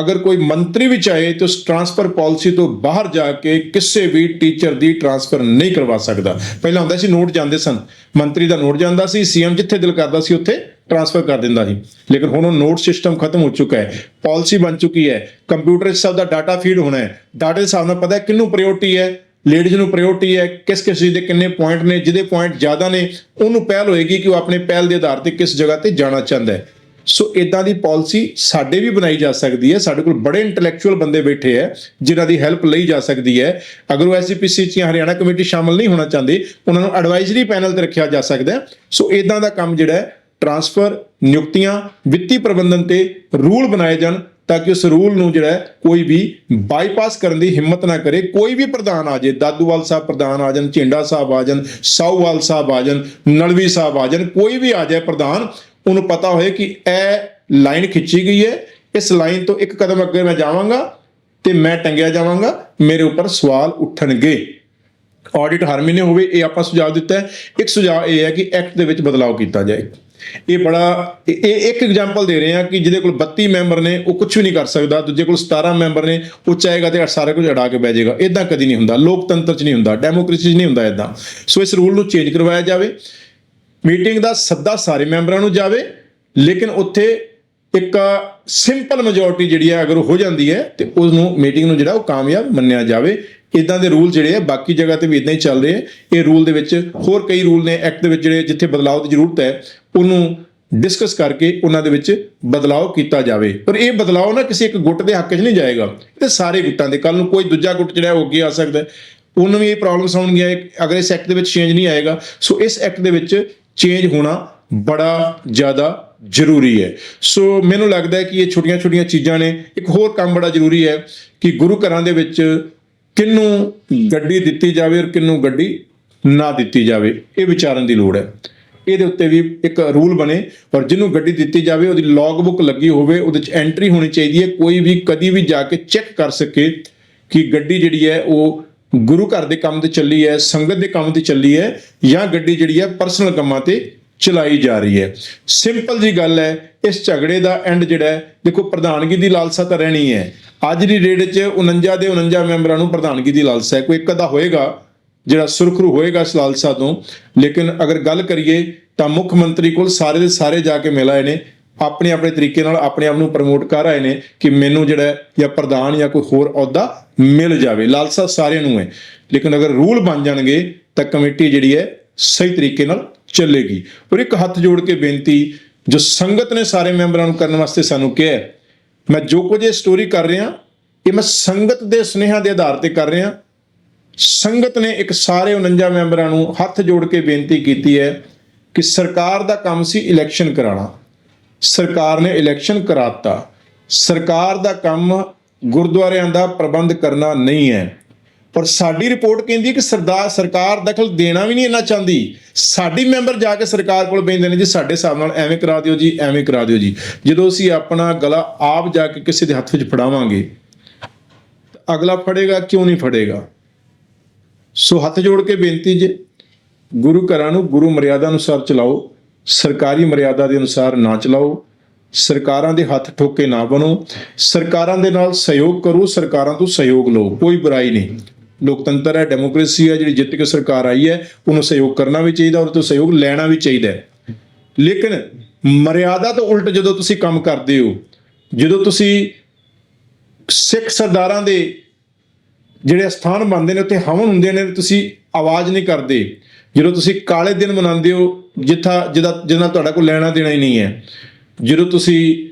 S1: ਅਗਰ ਕੋਈ ਮੰਤਰੀ ਵੀ ਚਾਹੇ, ਤਾਂ ਉਸ ਟ੍ਰਾਂਸਫਰ ਪਾਲਿਸੀ ਤੋਂ ਬਾਹਰ ਜਾ ਕੇ ਕਿਸੇ ਵੀ ਟੀਚਰ ਦੀ ਟ੍ਰਾਂਸਫਰ ਨਹੀਂ ਕਰਵਾ ਸਕਦਾ। ਪਹਿਲਾਂ ਹੁੰਦਾ ਸੀ ਨੋਟ ਜਾਂਦੇ ਸਨ। ਮੰਤਰੀ ਦਾ ਨੋਟ ਜਾਂਦਾ ਸੀ ਸੀਐਮ ਜਿੱਥੇ ਦਿਲ ਕਰਦਾ ਸੀ, ਉੱਥੇ ਟ੍ਰਾਂਸਫਰ ਕਰ ਦਿੰਦਾ ਸੀ। ਲੇਕਿਨ ਹੁਣ ਉਹ ਨੋਟ ਸਿਸਟਮ ਖਤਮ ਹੋ ਚੁੱਕਾ ਹੈ। ਪਾਲਿਸੀ ਬਣ ਚੁੱਕੀ ਹੈ। ਕੰਪਿਊਟਰ 'ਚ ਸਭ ਦਾ ਡਾਟਾ ਫੀਡ ਹੋਣਾ ਹੈ। ਡਾਟਾ ਦੇ ਹਿਸਾਬ ਨਾਲ ਪਤਾ ਹੈ ਕਿਹਨੂੰ ਪ੍ਰਾਇੋਰਟੀ ਹੈ। ਲੇਡੀਜ਼ ਨੂੰ ਪ੍ਰਾਇੋਰਟੀ ਹੈ ਕਿਸ ਕਿਸ ਚੀਜ਼ ਦੇ ਕਿੰਨੇ ਪੁਆਇੰਟ ਨੇ, ਜਿਹਦੇ ਪੁਆਇੰਟ ਜ਼ਿਆਦਾ ਨੇ, ਉਹਨੂੰ ਪਹਿਲ ਹੋਏਗੀ ਕਿ ਉਹ ਆਪਣੇ ਪਹਿਲ ਦੇ ਆਧਾਰ ਤੇ ਕਿਸ ਜਗ੍ਹਾ ਤੇ ਜਾਣਾ ਚਾਹੁੰਦਾ ਹੈ। ਸੋ ਇਦਾਂ ਦੀ ਪਾਲਿਸੀ ਸਾਡੇ ਵੀ ਬਣਾਈ ਜਾ ਸਕਦੀ ਹੈ, ਸਾਡੇ ਕੋਲ ਬੜੇ ਇੰਟੈਲੈਕਚੁਅਲ ਬੰਦੇ ਬੈਠੇ ਹੈ, ਜਿਨ੍ਹਾਂ ਦੀ ਹੈਲਪ ਲਈ ਜਾ ਸਕਦੀ ਹੈ। ਅਗਰ ਉਹ ਐਸਜੀਪੀਸੀ ਚ ਜਾਂ ਹਰਿਆਣਾ ਕਮੇਟੀ ਸ਼ਾਮਲ ਨਹੀਂ ਹੋਣਾ ਚਾਹੁੰਦੇ, ਉਹਨਾਂ ਨੂੰ ਐਡਵਾਈਜ਼ਰੀ ਪੈਨਲ ਤੇ ਰੱਖਿਆ ਜਾ ਸਕਦਾ ਸੋ ਇਦਾਂ ਦਾ ਕੰਮ ਜਿਹੜਾ ਹੈ ਟ੍ਰਾਂਸਫਰ ਨਿਯੁਕਤੀਆਂ, ਵਿੱਤੀ ਪ੍ਰਬੰਧਨ ਤੇ ਰੂਲ ਬਣਾਏ ਜਾਣ ਤਾਂ ਕਿ ਉਸ ਰੂਲ ਨੂੰ ਜਿਹੜਾ ਕੋਈ ਵੀ ਬਾਈਪਾਸ ਕਰਨ ਦੀ ਹਿੰਮਤ ਨਾ ਕਰੇ, ਕੋਈ ਵੀ ਪ੍ਰਧਾਨ ਆ ਜੇ, ਦਾਦੂਵਾਲ ਸਾਹਿਬ ਪ੍ਰਧਾਨ ਆ ਜਾਣ, ਝਿੰਡਾ ਸਾਹਿਬ ਆ ਜਾਣ ਸਾਊਵਾਲ ਸਾਹਿਬ ਆ ਜਾਣ, ਨਲਵੀ ਸਾਹਿਬ ਆ ਜਾਣ, ਕੋਈ ਵੀ ਆ ਜਾਏ ਪ੍ਰਧਾਨ, ਉਹਨੂੰ ਪਤਾ ਹੋਏ ਕਿ ਇਹ ਲਾਈਨ ਖਿੱਚੀ ਗਈ ਹੈ। ਇਸ ਲਾਈਨ ਤੋਂ ਇੱਕ ਕਦਮ ਅੱਗੇ ਮੈਂ ਜਾਵਾਂਗਾ ਤੇ ਮੈਂ ਟੰਗਿਆ ਜਾਵਾਂਗਾ, ਮੇਰੇ ਉੱਪਰ ਸਵਾਲ ਉੱਠਣਗੇ। ਆਡਿਟ ਹਰ ਮਹੀਨੇ ਹੋਵੇ, ਇਹ ਆਪਾਂ ਸੁਝਾਅ ਦਿੱਤਾ ਹੈ। ਇੱਕ ਸੁਝਾਅ ਇਹ ਹੈ ਕਿ ਐਕਟ ਦੇ ਵਿੱਚ ਬਦਲਾਅ ਕੀਤਾ ਜਾਏ। ਇਹ ਬੜਾ, ਇਹ ਇੱਕ ਐਗਜ਼ਾਮਪਲ ਦੇ ਰਹੇ ਹਾਂ ਕਿ ਜਿਹਦੇ ਕੋਲ 32 ਮੈਂਬਰ ਨੇ, ਉਹ ਕੁਝ ਵੀ ਨਹੀਂ ਕਰ ਸਕਦਾ, ਦੂਜੇ ਕੋਲ 17 ਮੈਂਬਰ ਨੇ, ਉਹ ਚਾਹੇਗਾ ਤੇ ਸਾਰਾ ਕੁਝ ਅੜਾ ਕੇ ਬਹਿ ਜਾਏਗਾ। ਇਦਾਂ ਕਦੀ ਨਹੀਂ ਹੁੰਦਾ। ਲੋਕਤੰਤਰ 'ਚ ਨਹੀਂ ਹੁੰਦਾ। ਡੈਮੋਕ੍ਰੇਸੀ 'ਚ ਨਹੀਂ ਹੁੰਦਾ ਇਦਾਂ ਸੋ ਇਸ ਰੂਲ ਨੂੰ ਚੇਂਜ ਕਰਵਾਇਆ ਜਾਵੇ। ਮੀਟਿੰਗ ਦਾ ਸੱਦਾ ਸਾਰੇ ਮੈਂਬਰਾਂ ਨੂੰ ਜਾਵੇ। ਲੇਕਿਨ ਉੱਥੇ ਇੱਕ ਸਿੰਪਲ ਮੈਜੋਰਟੀ ਜਿਹੜੀ ਹੈ, ਅਗਰ ਹੋ ਜਾਂਦੀ ਹੈ, ਤੇ ਉਸ ਨੂੰ ਮੀਟਿੰਗ ਨੂੰ ਜਿਹੜਾ ਉਹ ਕਾਮਯਾਬ ਮੰਨਿਆ ਜਾਵੇ। ਇਦਾਂ ਦੇ ਰੂਲ ਜਿਹੜੇ ਆ, ਬਾਕੀ ਜਗ੍ਹਾ ਤੇ ਵੀ ਇਦਾਂ ਹੀ ਚੱਲ ਰਹੇ ਆ। ਇਹ ਰੂਲ ਦੇ ਵਿੱਚ ਹੋਰ ਕਈ ਰੂਲ ਨੇ, ਐਕਟ ਦੇ ਵਿੱਚ ਜਿਹੜੇ ਜਿੱਥੇ ਬਦਲਾਅ ਦੀ ਜ਼ਰੂਰਤ ਹੈ, ਉਹਨੂੰ ਡਿਸਕਸ ਕਰਕੇ ਉਹਨਾਂ ਦੇ ਵਿੱਚ ਬਦਲਾਅ ਕੀਤਾ ਜਾਵੇ। ਪਰ ਇਹ ਬਦਲਾਅ ਨਾ ਕਿਸੇ ਇੱਕ ਗੁੱਟ ਦੇ ਹੱਕ 'ਚ ਨਹੀਂ ਜਾਏਗਾ। ਇਹ ਤਾਂ ਸਾਰੇ ਗੁੱਟਾਂ ਦੇ ਕੱਲ ਨੂੰ ਕੋਈ ਦੂਜਾ ਗੁੱਟ ਜਿਹੜਾ ਉਹ ਅੱਗੇ ਆ ਸਕਦਾ ਹੈ। ਉਹਨੂੰ ਵੀ ਇਹ ਪ੍ਰੋਬਲਮਸ ਆਉਣਗੀਆਂ ਅਗਰ ਇਸ ਐਕਟ ਦੇ ਵਿੱਚ ਚੇਂਜ ਨਹੀਂ ਆਏਗਾ। ਸੋ ਇਸ ਐਕਟ ਦੇ ਵਿੱਚ ਚੇਂਜ ਹੋਣਾ ਬੜਾ ਜ਼ਿਆਦਾ ਜ਼ਰੂਰੀ ਹੈ। ਸੋ ਮੈਨੂੰ ਲੱਗਦਾ ਹੈ ਕਿ ਇਹ ਛੋਟੀਆਂ-ਛੋਟੀਆਂ ਚੀਜ਼ਾਂ ਨੇ। ਇੱਕ ਹੋਰ ਕੰਮ ਬੜਾ ਜ਼ਰੂਰੀ ਹੈ ਕਿ ਗੁਰੂ ਘਰਾਂ ਦੇ ਵਿੱਚ ਕਿਹਨੂੰ ਗੱਡੀ ਦਿੱਤੀ ਜਾਵੇ ਔਰ ਕਿਹਨੂੰ ਗੱਡੀ ਨਾ ਦਿੱਤੀ ਜਾਵੇ, ਇਹ ਵਿਚਾਰਨ ਦੀ ਲੋੜ ਹੈ। ਇਹਦੇ ਉੱਤੇ ਵੀ ਇੱਕ ਰੂਲ ਬਣੇ ਔਰ ਜਿਹਨੂੰ ਗੱਡੀ ਦਿੱਤੀ ਜਾਵੇ, ਉਹਦੀ ਲੌਗ ਬੁੱਕ ਲੱਗੀ ਹੋਵੇ, ਉਹਦੇ ਚ ਐਂਟਰੀ ਹੋਣੀ ਚਾਹੀਦੀ ਹੈ। ਕੋਈ ਵੀ, ਕਦੀ ਵੀ ਜਾ ਕੇ ਚੈੱਕ ਕਰ ਸਕੇ ਕਿ ਗੱਡੀ ਜਿਹੜੀ ਹੈ, ਉਹ ਗੁਰੂ ਘਰ ਦੇ ਕੰਮ ਤੇ ਚੱਲੀ ਹੈ, ਸੰਗਤ ਦੇ ਕੰਮ ਤੇ ਚੱਲੀ ਹੈ, ਜਾਂ ਗੱਡੀ ਜਿਹੜੀ ਹੈ ਪਰਸਨਲ ਕੰਮਾਂ ਤੇ ਚਲਾਈ ਜਾ ਰਹੀ ਹੈ। ਸਿੰਪਲ ਜੀ ਗੱਲ ਹੈ ਇਸ ਝਗੜੇ ਦਾ ਐਂਡ ਜਿਹੜਾ ਹੈ, ਦੇਖੋ ਪ੍ਰਧਾਨਗੀ ਦੀ ਲਾਲਸਾ ਤਾਂ ਰਹਿਣੀ ਹੈ। ਅੱਜ ਦੀ ਡੇਟ 'ਚ 49 ਦੇ 49 ਮੈਂਬਰਾਂ ਨੂੰ ਪ੍ਰਧਾਨਗੀ ਦੀ ਲਾਲਸਾ ਹੈ। ਕੋਈ ਇੱਕ ਅੱਧਾ ਹੋਏਗਾ, ਜਿਹੜਾ ਸੁਰਖਰੂ ਹੋਏਗਾ ਇਸ ਲਾਲਸਾ ਤੋਂ। ਲੇਕਿਨ ਅਗਰ ਗੱਲ ਕਰੀਏ ਤਾਂ ਮੁੱਖ ਮੰਤਰੀ ਕੋਲ ਸਾਰੇ ਦੇ ਸਾਰੇ ਜਾ ਕੇ ਮਿਲ ਆਏ ਨੇ। ਆਪਣੇ ਆਪਣੇ ਤਰੀਕੇ ਨਾਲ ਆਪਣੇ ਆਪ ਨੂੰ ਪ੍ਰਮੋਟ ਕਰ ਆਏ ਨੇ ਕਿ ਮੈਨੂੰ ਜਿਹੜਾ ਜਾਂ ਪ੍ਰਧਾਨ ਜਾਂ ਕੋਈ ਹੋਰ ਅਹੁਦਾ ਮਿਲ ਜਾਵੇ। ਲਾਲਸਾ ਸਾਰਿਆਂ ਨੂੰ ਹੈ। ਲੇਕਿਨ ਅਗਰ ਰੂਲ ਬਣ ਜਾਣਗੇ, ਤਾਂ ਕਮੇਟੀ ਜਿਹੜੀ ਹੈ, ਸਹੀ ਤਰੀਕੇ ਨਾਲ ਚੱਲੇਗੀ। ਔਰ ਇੱਕ ਹੱਥ ਜੋੜ ਕੇ ਬੇਨਤੀ ਜੋ ਸੰਗਤ ਨੇ ਸਾਰੇ ਮੈਂਬਰਾਂ ਨੂੰ ਕਰਨ ਵਾਸਤੇ ਸਾਨੂੰ ਕਿਹਾ ਮੈਂ ਜੋ ਕੁਝ ਇਹ ਸਟੋਰੀ ਕਰ ਰਿਹਾ, ਇਹ ਮੈਂ ਸੰਗਤ ਦੇ ਸੁਨੇਹਾਂ ਦੇ ਆਧਾਰ ਤੇ ਕਰ ਰਿਹਾ। ਸੰਗਤ ਨੇ ਇੱਕ ਸਾਰੇ 49 ਮੈਂਬਰਾਂ ਨੂੰ ਹੱਥ ਜੋੜ ਕੇ ਬੇਨਤੀ ਕੀਤੀ ਹੈ ਕਿ ਸਰਕਾਰ ਦਾ ਕੰਮ ਸੀ ਇਲੈਕਸ਼ਨ ਕਰਾਉਣਾ। ਸਰਕਾਰ ਨੇ ਇਲੈਕਸ਼ਨ ਕਰਾਤਾ ਸਰਕਾਰ ਦਾ ਕੰਮ ਗੁਰਦੁਆਰਿਆਂ ਦਾ ਪ੍ਰਬੰਧ ਕਰਨਾ ਨਹੀਂ ਹੈ। ਪਰ ਸਾਡੀ ਰਿਪੋਰਟ ਕਹਿੰਦੀ ਕਿ ਸਰਦਾਰ ਸਰਕਾਰ ਦਖਲ ਦੇਣਾ ਵੀ ਨਹੀਂ ਇੰਨਾ ਚਾਹੁੰਦੀ। ਸਾਡੀ ਮੈਂਬਰ ਜਾ ਕੇ ਸਰਕਾਰ ਕੋਲ ਬੈਂਦੇ ਨੇ ਜੀ, ਸਾਡੇ ਹਿਸਾਬ ਨਾਲ ਐਵੇਂ ਕਰਾ ਦਿਓ ਜੀ, ਐਵੇਂ ਕਰਾ ਦਿਓ ਜੀ। ਜਦੋਂ ਅਸੀਂ ਆਪਣਾ ਗਲਾ ਆਪ ਜਾ ਕੇ ਕਿਸੇ ਦੇ ਹੱਥ ਵਿੱਚ ਫੜਾਵਾਂਗੇ ਤਾਂ ਅਗਲਾ ਫੜੇਗਾ, ਕਿਉਂ ਨਹੀਂ ਫੜੇਗਾ? ਸੋ ਹੱਥ ਜੋੜ ਕੇ ਬੇਨਤੀ ਜੇ, ਗੁਰੂ ਘਰਾਂ ਨੂੰ ਗੁਰੂ ਮਰਿਆਦਾ ਅਨੁਸਾਰ ਚਲਾਓ, ਸਰਕਾਰੀ ਮਰਿਆਦਾ ਦੇ ਅਨੁਸਾਰ ਨਾ ਚਲਾਓ, ਸਰਕਾਰਾਂ ਦੇ ਹੱਥ ਠੋਕੇ ਨਾ ਬਣੋ, ਸਰਕਾਰਾਂ ਦੇ ਨਾਲ ਸਹਿਯੋਗ ਕਰੋ, ਸਰਕਾਰਾਂ ਤੋਂ ਸਹਿਯੋਗ ਲਓ, ਕੋਈ ਬੁਰਾਈ ਨਹੀਂ। ਲੋਕਤੰਤਰ ਹੈ ਡੈਮੋਕ੍ਰੇਸੀ ਹੈ, ਜਿਹੜੀ ਜਿੱਤ ਕੇ ਸਰਕਾਰ ਆਈ ਹੈ, ਉਹਨੂੰ ਸਹਿਯੋਗ ਕਰਨਾ ਵੀ ਚਾਹੀਦਾ ਔਰ ਤੋਂ ਸਹਿਯੋਗ ਲੈਣਾ ਵੀ ਚਾਹੀਦਾ ਹੈ। ਲੇਕਿਨ ਮਰਿਆਦਾ ਤੋਂ ਉਲਟ ਜਦੋਂ ਤੁਸੀਂ ਕੰਮ ਕਰਦੇ ਹੋ, ਜਦੋਂ ਤੁਸੀਂ ਸਿੱਖ ਸਰਦਾਰਾਂ ਦੇ ਜਿਹੜੇ ਸਥਾਨ ਬਣਦੇ ਨੇ, ਉੱਥੇ ਹਵਨ ਹੁੰਦੇ ਨੇ, ਤੁਸੀਂ ਆਵਾਜ਼ ਨਹੀਂ ਕਰਦੇ। ਜਦੋਂ ਤੁਸੀਂ ਕਾਲੇ ਦਿਨ ਮਨਾਉਂਦੇ ਹੋ, ਜਿੱਥਾ, ਜਿਹਦਾ, ਜਿਹਨਾਂ ਤੁਹਾਡਾ ਕੋਈ ਲੈਣਾ ਦੇਣਾ ਹੀ ਨਹੀਂ ਹੈ। ਜਦੋਂ ਤੁਸੀਂ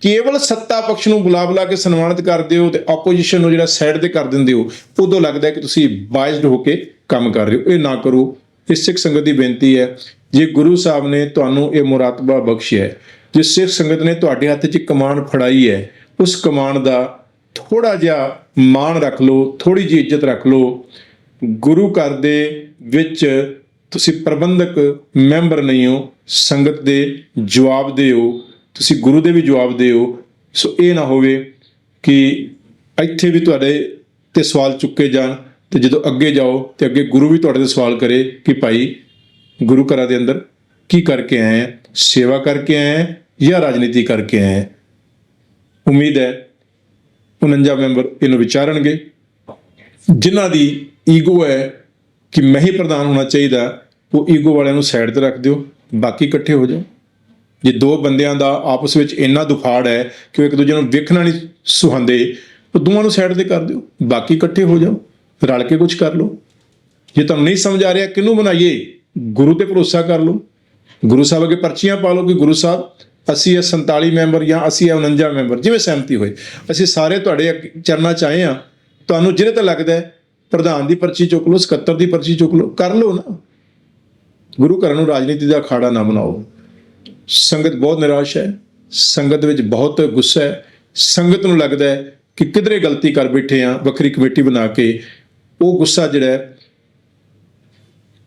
S1: ਕੇਵਲ ਸੱਤਾ ਪਕਸ਼ ਨੂੰ ਬੁਲਾ ਬੁਲਾ ਕੇ ਸਨਮਾਨਿਤ ਕਰਦੇ ਹੋ ਤੇ ਆਪੋਜੀਸ਼ਨ ਨੂੰ ਜਿਹੜਾ ਸਾਈਡ ਤੇ ਕਰ ਦਿੰਦੇ ਹੋ, ਉਦੋਂ ਲੱਗਦਾ ਕਿ ਤੁਸੀਂ ਬਾਇਸਡ ਹੋ ਕੇ ਕੰਮ ਕਰ ਰਹੇ ਹੋ। ਇਹ ਨਾ ਕਰੋ। ਇਹ ਸਿੱਖ ਸੰਗਤ ਦੀ ਬੇਨਤੀ ਹੈ। ਜੇ ਗੁਰੂ ਸਾਹਿਬ ਨੇ ਤੁਹਾਨੂੰ ਇਹ ਮੁਰਾਤਬਾ ਬਖਸ਼ਿਆ ਹੈ, ਜੇ ਸਿੱਖ ਸੰਗਤ ਨੇ ਤੁਹਾਡੇ ਹੱਥ 'ਚ ਕਮਾਨ ਫੜਾਈ ਹੈ, ਉਸ ਕਮਾਨ ਦਾ ਥੋੜਾ ਜਿਹਾ ਮਾਣ ਰੱਖ ਲਓ ਥੋੜੀ ਜਿਹੀ ਇੱਜ਼ਤ ਰੱਖ ਲਓ। ਗੁਰੂ ਘਰ ਦੇ ਵਿੱਚ ਤੁਸੀਂ ਪ੍ਰਬੰਧਕ ਮੈਂਬਰ ਨਹੀਂ ਹੋ, ਸੰਗਤ ਦੇ ਜਵਾਬ ਦੇ ਹੋ। ਤੁਸੀਂ ਗੁਰੂ ਦੇ ਵੀ ਜਵਾਬ ਦਿਓ। ਸੋ ਇਹ ਨਾ ਹੋਵੇ ਕਿ ਇੱਥੇ ਵੀ ਤੁਹਾਡੇ ਤੇ ਸਵਾਲ ਚੁੱਕੇ ਜਾਣ ਤੇ ਜਦੋਂ ਅੱਗੇ ਜਾਓ ਤੇ ਅੱਗੇ ਗੁਰੂ ਵੀ ਤੁਹਾਡੇ ਤੇ ਸਵਾਲ ਕਰੇ ਕਿ ਭਾਈ ਗੁਰੂ ਘਰਾਂ ਦੇ ਅੰਦਰ ਕੀ ਕਰਕੇ ਆਏ ਹੈ ਸੇਵਾ ਕਰਕੇ ਆਏ ਹੈ ਜਾਂ ਰਾਜਨੀਤੀ ਕਰਕੇ ਆਏ ਉਮੀਦ ਹੈ 49 ਮੈਂਬਰ ਇਹਨੂੰ ਵਿਚਾਰਨਗੇ। ਜਿਨ੍ਹਾਂ ਦੀ ਈਗੋ ਹੈ ਕਿ ਮੈਂ ਹੀ ਪ੍ਰਧਾਨ ਹੋਣਾ ਚਾਹੀਦਾ, ਉਹ ਈਗੋ ਵਾਲਿਆਂ ਨੂੰ ਸਾਈਡ ਤੇ ਰੱਖ ਦਿਓ, ਬਾਕੀ ਇਕੱਠੇ ਹੋ ਜਾਓ। ਜੇ ਦੋ ਬੰਦਿਆਂ ਦਾ ਆਪਸ ਵਿੱਚ ਇੰਨਾ ਦੁਫਾੜ ਹੈ ਕਿ ਉਹ ਇੱਕ ਦੂਜੇ ਨੂੰ ਵੇਖਣਾ ਨਹੀਂ ਸੁਹਾਉਂਦੇ ਉਹ ਦੋਵਾਂ ਨੂੰ ਸਾਈਡ ਤੇ ਕਰ ਦਿਓ। ਬਾਕੀ ਇਕੱਠੇ ਹੋ ਜਾਓ, ਰਲ ਕੇ ਕੁਝ ਕਰ ਲਓ। ਜੇ ਤੁਹਾਨੂੰ ਨਹੀਂ ਸਮਝ ਆ ਰਿਹਾ, ਕਿਹਨੂੰ ਬਣਾਈਏ ਗੁਰੂ ਤੇ ਭਰੋਸਾ ਕਰ ਲਓ। ਗੁਰੂ ਸਾਹਿਬ ਅੱਗੇ ਪਰਚੀਆਂ ਪਾ ਲਓ ਕਿ ਗੁਰੂ ਸਾਹਿਬ, ਅਸੀਂ ਇਹ 47 ਮੈਂਬਰ ਜਾਂ ਅਸੀਂ ਇਹ 49 ਮੈਂਬਰ, ਜਿਵੇਂ ਸਹਿਮਤੀ ਹੋਏ। ਅਸੀਂ ਸਾਰੇ ਤੁਹਾਡੇ ਅੱਗੇ ਚਰਨਾਂ ਚ ਆਏ ਆ ਤੁਹਾਨੂੰ ਜਿਹੜੇ ਤਾਂ ਲੱਗਦਾ ਹੈ, ਪ੍ਰਧਾਨ ਦੀ ਪਰਚੀ ਚੁੱਕ ਲਓ, ਸਕੱਤਰ ਦੀ ਪਰਚੀ ਚੁੱਕ ਲਓ, ਕਰ ਲਓ ਨਾ। ਗੁਰੂ ਘਰਾਂ ਨੂੰ ਰਾਜਨੀਤੀ ਦਾ ਅਖਾੜਾ ਨਾ ਬਣਾਓ। ਸੰਗਤ ਬਹੁਤ ਨਿਰਾਸ਼ ਹੈ, ਸੰਗਤ ਵਿੱਚ ਬਹੁਤ ਗੁੱਸਾ ਹੈ, ਸੰਗਤ ਨੂੰ ਲੱਗਦਾ ਹੈ ਕਿ ਕਿਧਰੇ ਗਲਤੀ ਕਰ ਬੈਠੇ ਆ ਵੱਖਰੀ ਕਮੇਟੀ ਬਣਾ ਕੇ। ਉਹ ਗੁੱਸਾ ਜਿਹੜਾ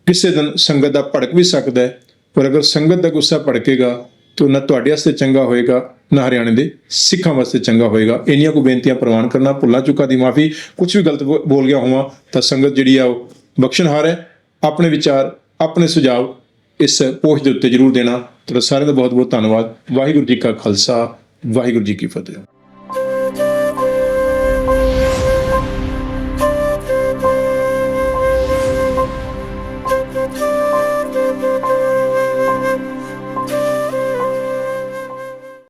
S1: ਕਿਸੇ ਦਿਨ ਸੰਗਤ ਦਾ ਭੜਕ ਵੀ ਸਕਦਾ ਹੈ, ਪਰ ਅਗਰ ਸੰਗਤ ਦਾ ਗੁੱਸਾ ਭੜਕੇਗਾ, ਤਾਂ ਨਾ ਤੁਹਾਡੇ ਵਾਸਤੇ ਚੰਗਾ ਹੋਏਗਾ, ਨਾ ਹਰਿਆਣੇ ਦੇ ਸਿੱਖਾਂ ਵਾਸਤੇ ਚੰਗਾ ਹੋਏਗਾ। ਇੰਨੀਆਂ ਕੋ ਬੇਨਤੀਆਂ ਪ੍ਰਵਾਨ ਕਰਨਾ, ਭੁੱਲਾਂ ਚੁੱਕਾ ਦੀ ਮਾਫੀ ਕੁਝ ਵੀ ਗਲਤ ਬੋ- ਬੋਲ ਗਿਆ ਹੋਵਾਂ, ਤਾਂ ਸੰਗਤ ਜਿਹੜੀ ਆ ਉਹ ਬਖਸ਼ਣਹਾਰ ਹੈ। ਆਪਣੇ ਵਿਚਾਰ, ਆਪਣੇ ਸੁਝਾਅ ਇਸ ਪੋਸਟ ਦੇ ਉੱਤੇ ਜਰੂਰ ਦੇਣਾ। ਤੁਹਾਡਾ ਸਾਰਿਆਂ ਦਾ ਬਹੁਤ ਬਹੁਤ ਧੰਨਵਾਦ। ਵਾਹਿਗੁਰੂ ਜੀ ਕਾ ਖਾਲਸਾ, ਵਾਹਿਗੁਰੂ ਜੀ ਕੀ ਫਤਿਹ।